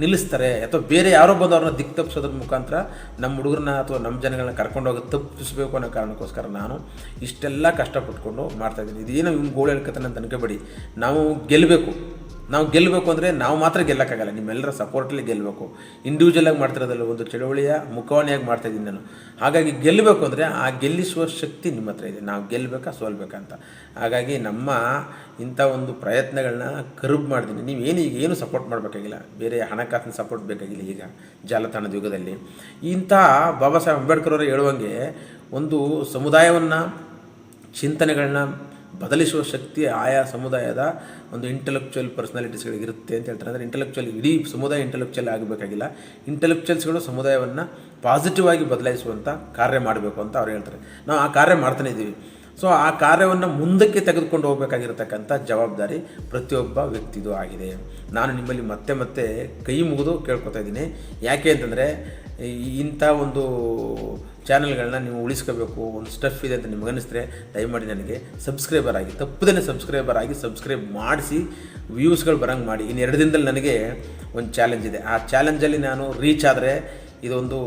ನಿಲ್ಲಿಸ್ತಾರೆ. ಅಥವಾ ಬೇರೆ ಯಾರೋ ಬಂದು ಅವ್ರನ್ನ ದಿಕ್ಕು ತಪ್ಪಿಸೋದ್ರ ಮುಖಾಂತರ ನಮ್ಮ ಹುಡುಗರನ್ನ ಅಥವಾ ನಮ್ಮ ಜನಗಳನ್ನ ಕರ್ಕೊಂಡೋಗಿ ತಪ್ಪಿಸಬೇಕು ಅನ್ನೋ ಕಾರಣಕ್ಕೋಸ್ಕರ ನಾನು ಇಷ್ಟೆಲ್ಲ ಕಷ್ಟಪಟ್ಕೊಂಡು ಮಾಡ್ತಾಯಿದ್ದೀನಿ ಇದೇನೋ ಇವ್ನು ಗೋಳು ಹೇಳ್ಕತ್ತಾನೆ ಅಂತ ಅನ್ಕೋಬೇಡಿ. ನಾವು ಗೆಲ್ಲಬೇಕು ನಾವು ಗೆಲ್ಲಬೇಕು ಅಂದರೆ ನಾವು ಮಾತ್ರ ಗೆಲ್ಲಕ್ಕಾಗಲ್ಲ, ನಿಮ್ಮೆಲ್ಲರ ಸಪೋರ್ಟಲ್ಲಿ ಗೆಲ್ಲಬೇಕು ಇಂಡಿವಿಜುವಲಾಗಿ ಮಾಡ್ತಿರೋದಲ್ಲ, ಒಂದು ಚಳುವಳಿಯ ಮುಖವಾಣಿಯಾಗಿ ಮಾಡ್ತಾಯಿದ್ದೀನಿ ನಾನು. ಹಾಗಾಗಿ ಗೆಲ್ಲಬೇಕು ಅಂದರೆ ಆ ಗೆಲ್ಲಿಸುವ ಶಕ್ತಿ ನಿಮ್ಮ ಹತ್ರ ಇದೆ. ನಾವು ಗೆಲ್ಲಬೇಕಾ ಸೋಲ್ಬೇಕಂತ ಹಾಗಾಗಿ ನಮ್ಮ ಇಂಥ ಒಂದು ಪ್ರಯತ್ನಗಳನ್ನ ಕರುಬ್ ಮಾಡಿದ್ದೀನಿ ನೀವು ಏನು ಈಗ ಏನು ಸಪೋರ್ಟ್ ಮಾಡಬೇಕಾಗಿಲ್ಲ. ಬೇರೆ ಹಣಕಾಸಿನ ಸಪೋರ್ಟ್ ಬೇಕಾಗಿಲ್ಲ ಈಗ, ಜಾಲತಾಣದ ಯುಗದಲ್ಲಿ. ಇಂಥ ಬಾಬಾ ಸಾಹೇಬ್ ಅಂಬೇಡ್ಕರ್ ಅವರು ಹೇಳುವಂಗೆ ಒಂದು ಸಮುದಾಯವನ್ನು, ಚಿಂತನೆಗಳನ್ನ ಬದಲಿಸುವ ಶಕ್ತಿ ಆಯಾ ಸಮುದಾಯದ ಒಂದು ಇಂಟೆಲೆಕ್ಚುಯಲ್ ಪರ್ಸ್ನಾಲಿಟೀಸ್ಗಳಿಗೆ ಇರುತ್ತೆ ಅಂತ ಹೇಳ್ತಾರೆ. ಅಂದರೆ ಇಂಟೆಲೆಕ್ಚುಯಲ್ ಇಡೀ ಸಮುದಾಯ ಇಂಟೆಲೆಕ್ಚುಯಲ್ ಆಗಬೇಕಾಗಿಲ್ಲ. ಇಂಟೆಲೆಕ್ಚುಯಲ್ಸ್ಗಳು ಸಮುದಾಯವನ್ನು ಪಾಸಿಟಿವ್ ಆಗಿ ಬದಲಾಯಿಸುವಂಥ ಕಾರ್ಯ ಮಾಡಬೇಕು ಅಂತ ಅವ್ರು ಹೇಳ್ತಾರೆ. ನಾವು ಆ ಕಾರ್ಯ ಮಾಡ್ತಾನೆ ಇದ್ದೀವಿ. ಸೊ ಆ ಕಾರ್ಯವನ್ನು ಮುಂದಕ್ಕೆ ತೆಗೆದುಕೊಂಡು ಹೋಗಬೇಕಾಗಿರತಕ್ಕಂಥ ಜವಾಬ್ದಾರಿ ಪ್ರತಿಯೊಬ್ಬ ವ್ಯಕ್ತಿದು ಆಗಿದೆ. ನಾನು ನಿಮ್ಮಲ್ಲಿ ಮತ್ತೆ ಮತ್ತೆ ಕೈ ಮುಗಿದು ಕೇಳ್ಕೊತಾ ಇದ್ದೀನಿ. ಯಾಕೆ ಅಂತಂದರೆ ಇಂಥ ಒಂದು ಚಾನಲ್ಗಳನ್ನ ನೀವು ಉಳಿಸ್ಕೋಬೇಕು, ಒಂದು ಸ್ಟಫ್ ಇದೆ ಅಂತ ನಿಮ್ಗೆ ಅನ್ನಿಸಿದ್ರೆ ದಯಮಾಡಿ ನನಗೆ ಸಬ್ಸ್ಕ್ರೈಬರ್ ಆಗಿ ತಪ್ಪದೇ ಸಬ್ಸ್ಕ್ರೈಬರ್ ಆಗಿ ಸಬ್ಸ್ಕ್ರೈಬ್ ಮಾಡಿಸಿ ವ್ಯೂಸ್ಗಳು ಬರೋಂಗೆ ಮಾಡಿ. ಇನ್ನು ಎರಡು ದಿನದಲ್ಲಿ ನನಗೆ ಒಂದು ಚಾಲೆಂಜ್ ಇದೆ. ಆ ಚಾಲೆಂಜಲ್ಲಿ ನಾನು ರೀಚ್ ಆದರೆ ಇದೊಂದು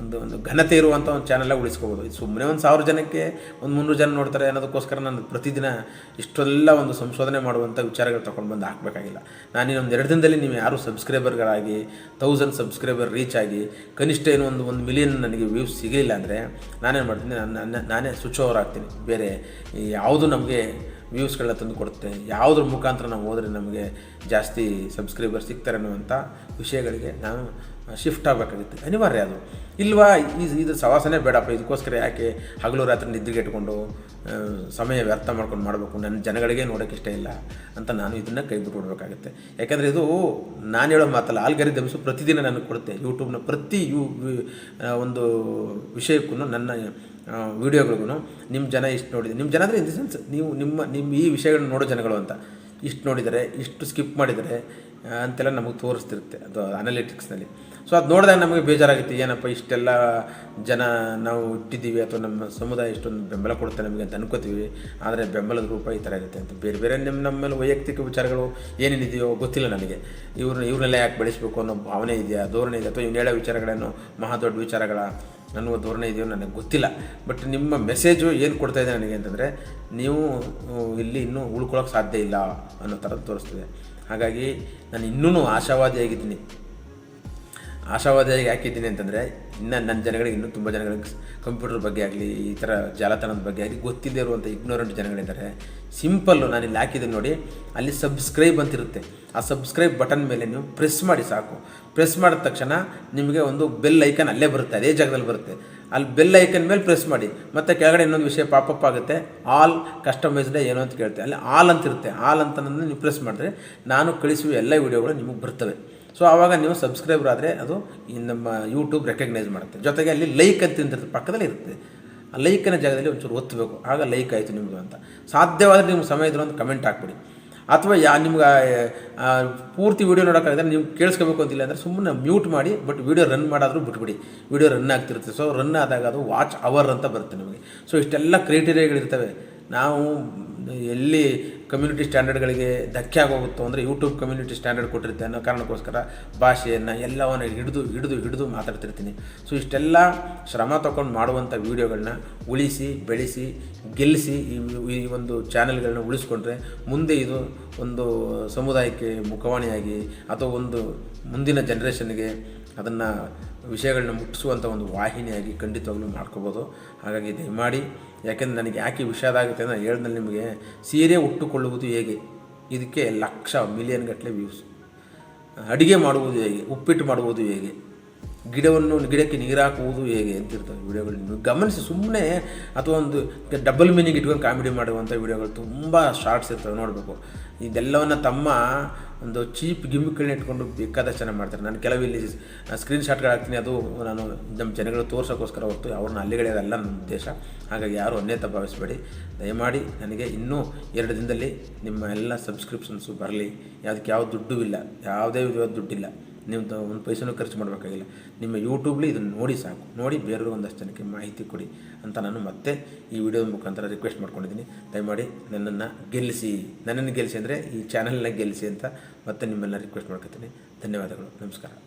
ಒಂದು ಒಂದು ಘನತೆ ಇರುವಂಥ ಒಂದು ಚಾನಲಾಗಿ ಉಳಿಸ್ಕೋಬೋದು. ಇದು ಸುಮ್ಮನೆ ಒಂದು ಸಾವಿರ ಜನಕ್ಕೆ ಒಂದು ಮುನ್ನೂರು ಜನ ನೋಡ್ತಾರೆ ಅನ್ನೋದಕ್ಕೋಸ್ಕರ ನಾನು ಪ್ರತಿದಿನ ಇಷ್ಟೆಲ್ಲ ಒಂದು ಸಂಶೋಧನೆ ಮಾಡುವಂಥ ವಿಚಾರಗಳು ತೊಗೊಂಡು ಬಂದು ಹಾಕಬೇಕಾಗಿಲ್ಲ. ನಾನು ಇನ್ನೊಂದು ಎರಡು ದಿನದಲ್ಲಿ ನೀವು ಯಾರು ಸಬ್ಸ್ಕ್ರೈಬರ್ಗಳಾಗಿ ತೌಸಂಡ್ ಸಬ್ಸ್ಕ್ರೈಬರ್ ರೀಚ್ ಆಗಿ, ಕನಿಷ್ಠ ಏನು ಒಂದು ಒಂದು ಮಿಲಿಯನ್ ನನಗೆ ವ್ಯೂಸ್ ಸಿಗಲಿಲ್ಲ ಅಂದರೆ ನಾನೇನು ಮಾಡ್ತೀನಿ? ನಾನು ನಾನೇ ಸ್ವಿಚ್ ಓವರ್ ಆಗ್ತೀನಿ. ಬೇರೆ ಯಾವುದು ನಮಗೆ ವ್ಯೂಸ್ಗಳನ್ನ ತಂದು ಕೊಡುತ್ತೆ. ಯಾವುದ್ರ ಮುಖಾಂತರ ನಾವು ಹೋದರೆ ನಮಗೆ ಜಾಸ್ತಿ ಸಬ್ಸ್ಕ್ರೈಬರ್ ಸಿಗ್ತಾರೆ ಅನ್ನುವಂಥ ವಿಷಯಗಳಿಗೆ ನಾನು ಶಿಫ್ಟ್ ಆಗಬೇಕಾಗಿತ್ತು. ಅನಿವಾರ್ಯ ಅದು. ಇಲ್ವಾ ಇದು ಸವಾಸನೆ ಬೇಡಪ್ಪ. ಇದಕ್ಕೋಸ್ಕರ ಯಾಕೆ ಹಗಲು ರಾತ್ರಿ ನಿದ್ರೆಗೆ ಇಟ್ಕೊಂಡು ಸಮಯ ವ್ಯರ್ಥ ಮಾಡ್ಕೊಂಡು ಮಾಡಬೇಕು. ನನ್ನ ಜನಗಳಿಗೆ ನೋಡೋಕೆ ಇಷ್ಟ ಇಲ್ಲ ಅಂತ ನಾನು ಇದನ್ನು ಕೈ ಬಿಟ್ಬಿಡ್ಬೇಕಾಗುತ್ತೆ ಯಾಕಂದರೆ ಇದು ನಾನು ಹೇಳೋ ಮಾತಲ್ಲ ಆಲ್ಗರಿದಮ್ಸು ಪ್ರತಿದಿನ ನನಗೆ ಕೊಡುತ್ತೆ. ಯೂಟ್ಯೂಬ್ನ ಪ್ರತಿ ಯು ಒಂದು ವಿಷಯಕ್ಕೂ ನನ್ನ ವೀಡಿಯೋಗಳಿಗೂ ನಿಮ್ಮ ಜನ ಇಷ್ಟು ನೋಡಿದೆ ನಿಮ್ಮ ಜನ ಅಂದರೆ ಇನ್ ದಿ ಸೆನ್ಸ್ ನೀವು ನಿಮ್ಮ ನಿಮ್ಮ ಈ ವಿಷಯಗಳನ್ನ ನೋಡೋ ಜನಗಳು ಅಂತ. ಇಷ್ಟು ನೋಡಿದರೆ, ಇಷ್ಟು ಸ್ಕಿಪ್ ಮಾಡಿದರೆ ಅಂತೆಲ್ಲ ನಮಗೆ ತೋರಿಸ್ತಿರುತ್ತೆ ಅದು ಅನಾಲಿಟಿಕ್ಸ್ನಲ್ಲಿ ಸೊ ಅದು ನೋಡಿದಾಗ ನಮಗೆ ಬೇಜಾರಾಗುತ್ತೆ, ಏನಪ್ಪ ಇಷ್ಟೆಲ್ಲ ಜನ ನಾವು ಇಟ್ಟಿದ್ದೀವಿ ಅಥವಾ ನಮ್ಮ ಸಮುದಾಯ ಇಷ್ಟೊಂದು ಬೆಂಬಲ ಕೊಡುತ್ತೆ ನಮಗೆ ಅಂತ ಅನ್ಕೋತೀವಿ. ಆದರೆ ಬೆಂಬಲದ ರೂಪ ಈ ಥರ ಇರುತ್ತೆ ಅಂತ. ಬೇರೆ ಬೇರೆ ನಿಮ್ಮ ನಮ್ಮಲ್ಲಿ ಮೇಲೆ ವೈಯಕ್ತಿಕ ವಿಚಾರಗಳು ಏನೇನಿದೆಯೋ ಗೊತ್ತಿಲ್ಲ ನನಗೆ. ಇವ್ರನ್ನ ಇವ್ರನ್ನೆಲ್ಲ ಯಾಕೆ ಬೆಳೆಸಬೇಕು ಅನ್ನೋ ಭಾವನೆ ಇದೆಯಾ, ಧೋರಣೆ ಇದೆ ಅಥವಾ ಇವ್ನು ಹೇಳೋ ವಿಚಾರಗಳೇನು ಮಹಾ ದೊಡ್ಡ ವಿಚಾರಗಳ? ಅನ್ನುವ ಧೋರಣೆ ಇದೆಯೋ ನನಗೆ ಗೊತ್ತಿಲ್ಲ. ಬಟ್ ನಿಮ್ಮ ಮೆಸೇಜು ಏನು ಕೊಡ್ತಾ ಇದೆ ನನಗೆ ಅಂತಂದರೆ, ನೀವು ಇಲ್ಲಿ ಇನ್ನೂ ಉಳ್ಕೊಳ್ಳೋಕೆ ಸಾಧ್ಯ ಇಲ್ಲ ಅನ್ನೋ ಥರ ತೋರಿಸ್ತದೆ. ಹಾಗಾಗಿ ನಾನು ಇನ್ನೂ ಆಶಾವಾದಿಯಾಗಿದ್ದೀನಿ. ಆಶಾವಾದಿಯಾಗಿ ಹಾಕಿದ್ದೀನಿ ಅಂತಂದರೆ ಇನ್ನು ನನ್ನ ಜನಗಳಿಗೆ ಇನ್ನೂ ತುಂಬ ಜನಗಳಿಗೆ ಕಂಪ್ಯೂಟರ್ ಬಗ್ಗೆ ಆಗಲಿ, ಈ ಥರ ಜಾಲತಾಣದ ಬಗ್ಗೆ ಆಗಲಿ ಗೊತ್ತಿದ್ದೇ ಇರುವಂಥ ಇಗ್ನೋರೆಂಟ್ ಜನಗಳಿದ್ದಾರೆ. ಸಿಂಪಲ್ಲು ನಾನು ಇಲ್ಲಿ ಹಾಕಿದ್ದೀನಿ ನೋಡಿ, ಅಲ್ಲಿ ಸಬ್ಸ್ಕ್ರೈಬ್ ಅಂತಿರುತ್ತೆ. ಆ ಸಬ್ಸ್ಕ್ರೈಬ್ ಬಟನ್ ಮೇಲೆ ನೀವು ಪ್ರೆಸ್ ಮಾಡಿ ಸಾಕು. ಪ್ರೆಸ್ ಮಾಡಿದ ತಕ್ಷಣ ನಿಮಗೆ ಒಂದು ಬೆಲ್ ಐಕನ್ ಅಲ್ಲೇ ಬರುತ್ತೆ, ಅದೇ ಜಾಗದಲ್ಲಿ ಬರುತ್ತೆ. ಅಲ್ಲಿ ಬೆಲ್ ಐಕನ್ ಮೇಲೆ ಪ್ರೆಸ್ ಮಾಡಿ, ಮತ್ತು ಕೆಳಗಡೆ ಇನ್ನೊಂದು ವಿಷಯ ಪಾಪಪ್ ಆಗುತ್ತೆ ಆಲ್ ಕಸ್ಟಮೈಸ್ಡ್ ಏನು ಅಂತ ಕೇಳ್ತೆ. ಅಲ್ಲಿ ಆಲ್ ಅಂತಿರುತ್ತೆ. ಆಲ್ ಅಂತ ನೀವು ಪ್ರೆಸ್ ಮಾಡಿದ್ರೆ ನಾನು ಕಳಿಸುವ ಎಲ್ಲ ವೀಡಿಯೋಗಳು ನಿಮಗೆ ಬರ್ತವೆ. ಸೊ ಆವಾಗ ನೀವು ಸಬ್ಸ್ಕ್ರೈಬರ್ ಆದರೆ ಅದು ನಮ್ಮ ಯೂಟ್ಯೂಬ್ ರೆಕಗ್ನೈಸ್ ಮಾಡುತ್ತೆ. ಜೊತೆಗೆ ಅಲ್ಲಿ ಲೈಕ್ ಅಂತ ಇರ್ತದೆ ಪಕ್ಕದಲ್ಲಿ ಇರುತ್ತೆ. ಆ ಲೈಕಿನ ಜಾಗದಲ್ಲಿ ಒಂಚೂರು ಒತ್ತಬೇಕು ಆಗ ಲೈಕ್ ಆಯಿತು ನಿಮ್ಮದು ಅಂತ. ಸಾಧ್ಯವಾದರೆ ನಿಮ್ಮ ಸಮಯ ಇದ್ರೆ ಒಂದು ಕಮೆಂಟ್ ಹಾಕ್ಬಿಡಿ. ಅಥವಾ ಯಾ ನಿಮ್ಗೆ ಪೂರ್ತಿ ವೀಡಿಯೋ ನೋಡೋಕ್ಕಾಗಿದ್ರೆ ನೀವು ಕೇಳಿಸ್ಕೋಬೇಕು ಅಂತಿಲ್ಲ ಅಂದರೆ ಸುಮ್ಮನೆ ಮ್ಯೂಟ್ ಮಾಡಿ ಬಟ್ ವೀಡಿಯೋ ರನ್ ಮಾಡಾದರೂ ಬಿಟ್ಬಿಡಿ. ವೀಡಿಯೋ ರನ್ ಆಗ್ತಿರುತ್ತೆ. ಸೊ ರನ್ ಆದಾಗ ಅದು ವಾಚ್ ಅವರ್ ಅಂತ ಬರುತ್ತೆ ನಿಮಗೆ. ಸೊ ಇಷ್ಟೆಲ್ಲ ಕ್ರೈಟೀರಿಯಾಗಳಿರ್ತವೆ ನಾವು ಎಲ್ಲಿ ಕಮ್ಯುನಿಟಿ ಸ್ಟ್ಯಾಂಡರ್ಡ್ಗಳಿಗೆ ಧಕ್ಕೆ ಆಗೋಗುತ್ತೋ ಅಂದರೆ ಯೂಟ್ಯೂಬ್ ಕಮ್ಯುನಿಟಿ ಸ್ಟ್ಯಾಂಡರ್ಡ್ ಕೊಟ್ಟಿರುತ್ತೆ ಅನ್ನೋ ಕಾರಣಕ್ಕೋಸ್ಕರ ಭಾಷೆಯನ್ನು ಎಲ್ಲವನ್ನು ಹಿಡಿದು ಹಿಡಿದು ಹಿಡಿದು ಮಾತಾಡ್ತಿರ್ತೀನಿ. ಸೊ ಇಷ್ಟೆಲ್ಲ ಶ್ರಮ ತಗೊಂಡು ಮಾಡುವಂಥ ವೀಡಿಯೋಗಳನ್ನ ಉಳಿಸಿ, ಬೆಳೆಸಿ, ಗೆಲ್ಲಿಸಿ ಈ ಈ ಒಂದು ಚಾನೆಲ್ಗಳನ್ನ ಉಳಿಸ್ಕೊಂಡ್ರೆ ಮುಂದೆ ಇದು ಒಂದು ಸಮುದಾಯಕ್ಕೆ ಮುಖವಾಣಿಯಾಗಿ ಅಥವಾ ಒಂದು ಮುಂದಿನ ಜನ್ರೇಷನ್ಗೆ ಅದನ್ನು ವಿಷಯಗಳನ್ನ ಮುಟ್ಟಿಸುವಂಥ ಒಂದು ವಾಹಿನಿಯಾಗಿ ಖಂಡಿತವಾಗ್ಲೂ ಮಾಡ್ಕೋಬೋದು. ಹಾಗಾಗಿ ದಯಮಾಡಿ ಯಾಕೆಂದ್ರೆ ನನಗೆ ಯಾಕೆ ವಿಷಾದ ಆಗುತ್ತೆ ಅಂದರೆ ಹೇಳ್ದಲ್ಲಿ ನಿಮಗೆ, ಸೀರೆ ಉಟ್ಟುಕೊಳ್ಳುವುದು ಹೇಗೆ? ಇದಕ್ಕೆ ಲಕ್ಷ ಮಿಲಿಯನ್ ಗಟ್ಟಲೆ ವ್ಯೂಸ್ ಅಡುಗೆ ಮಾಡುವುದು ಹೇಗೆ? ಉಪ್ಪಿಟ್ಟು ಮಾಡುವುದು ಹೇಗೆ? ಗಿಡವನ್ನು ಗಿಡಕ್ಕೆ ನೀರು ಹಾಕುವುದು ಹೇಗೆ ಅಂತಿರ್ತವೆ ವಿಡಿಯೋಗಳು ನೀವು ಗಮನಿಸಿ ಸುಮ್ಮನೆ ಅಥವಾ ಒಂದು ಡಬಲ್ ಮೀನಿಂಗ್ ಇಟ್ಕೊಂಡು ಕಾಮಿಡಿ ಮಾಡುವಂಥ ವಿಡಿಯೋಗಳು ತುಂಬ ಶಾರ್ಟ್ಸ್ ಇರ್ತವೆ, ನೋಡಬೇಕು. ಇದೆಲ್ಲವನ್ನು ತಮ್ಮ ಒಂದು ಚೀಪ್ ಗಿಮಿಕ್ಗಳನ್ನ ಇಟ್ಕೊಂಡು ಬೇಕಾದ ಚೆನ್ನಾಗಿ ಮಾಡ್ತಾರೆ. ನಾನು ಕೆಲವು ಇಲ್ಲಿ ಸ್ಕ್ರೀನ್ ಶಾಟ್ಗಳು ಹಾಕ್ತೀನಿ, ಅದು ನಾನು ನಮ್ಮ ಜನಗಳು ತೋರ್ಸೋಕ್ಕೋಸ್ಕರ ಹೊರತು ಅವ್ರನ್ನ ಅಲ್ಲಿಗಳೆಯೋದಲ್ಲ ನನ್ನ ಉದ್ದೇಶ. ಹಾಗಾಗಿ ಯಾರು ಅನ್ಯತ ಭಾವಿಸಬೇಡಿ. ದಯಮಾಡಿ ನನಗೆ ಇನ್ನೂ ಎರಡು ದಿನದಲ್ಲಿ ನಿಮ್ಮ ಎಲ್ಲ ಸಬ್ಸ್ಕ್ರಿಪ್ಷನ್ಸು ಬರಲಿ. ಯಾವುದಕ್ಕೆ ಯಾವ ದುಡ್ಡು ಇಲ್ಲ, ಯಾವುದೇ ವಿಧವಾದ ದುಡ್ಡಿಲ್ಲ. ನೀವು ಒಂದು ಪೈಸೆನೂ ಖರ್ಚು ಮಾಡಬೇಕಾಗಿಲ್ಲ. ನಿಮ್ಮ ಯೂಟ್ಯೂಬ್ಲಿ ಇದನ್ನು ನೋಡಿ ಸಾಕು. ನೋಡಿ ಬೇರೆಯವ್ರಿಗೆ ಒಂದಷ್ಟು ಜನಕ್ಕೆ ಮಾಹಿತಿ ಕೊಡಿ ಅಂತ ನಾನು ಮತ್ತೆ ಈ ವಿಡಿಯೋದ ಮುಖಾಂತರ ರಿಕ್ವೆಸ್ಟ್ ಮಾಡ್ಕೊಂಡಿದ್ದೀನಿ. ದಯಮಾಡಿ ನನ್ನನ್ನು ಗೆಲ್ಲಿಸಿ. ನನ್ನನ್ನು ಗೆಲ್ಲಿಸಿ ಅಂದರೆ ಈ ಚಾನಲ್ನ ಗೆಲ್ಲಿಸಿ ಅಂತ ಮತ್ತೆ ನಿಮ್ಮೆಲ್ಲ ರಿಕ್ವೆಸ್ಟ್ ಮಾಡ್ಕೊತೀನಿ. ಧನ್ಯವಾದಗಳು. ನಮಸ್ಕಾರ.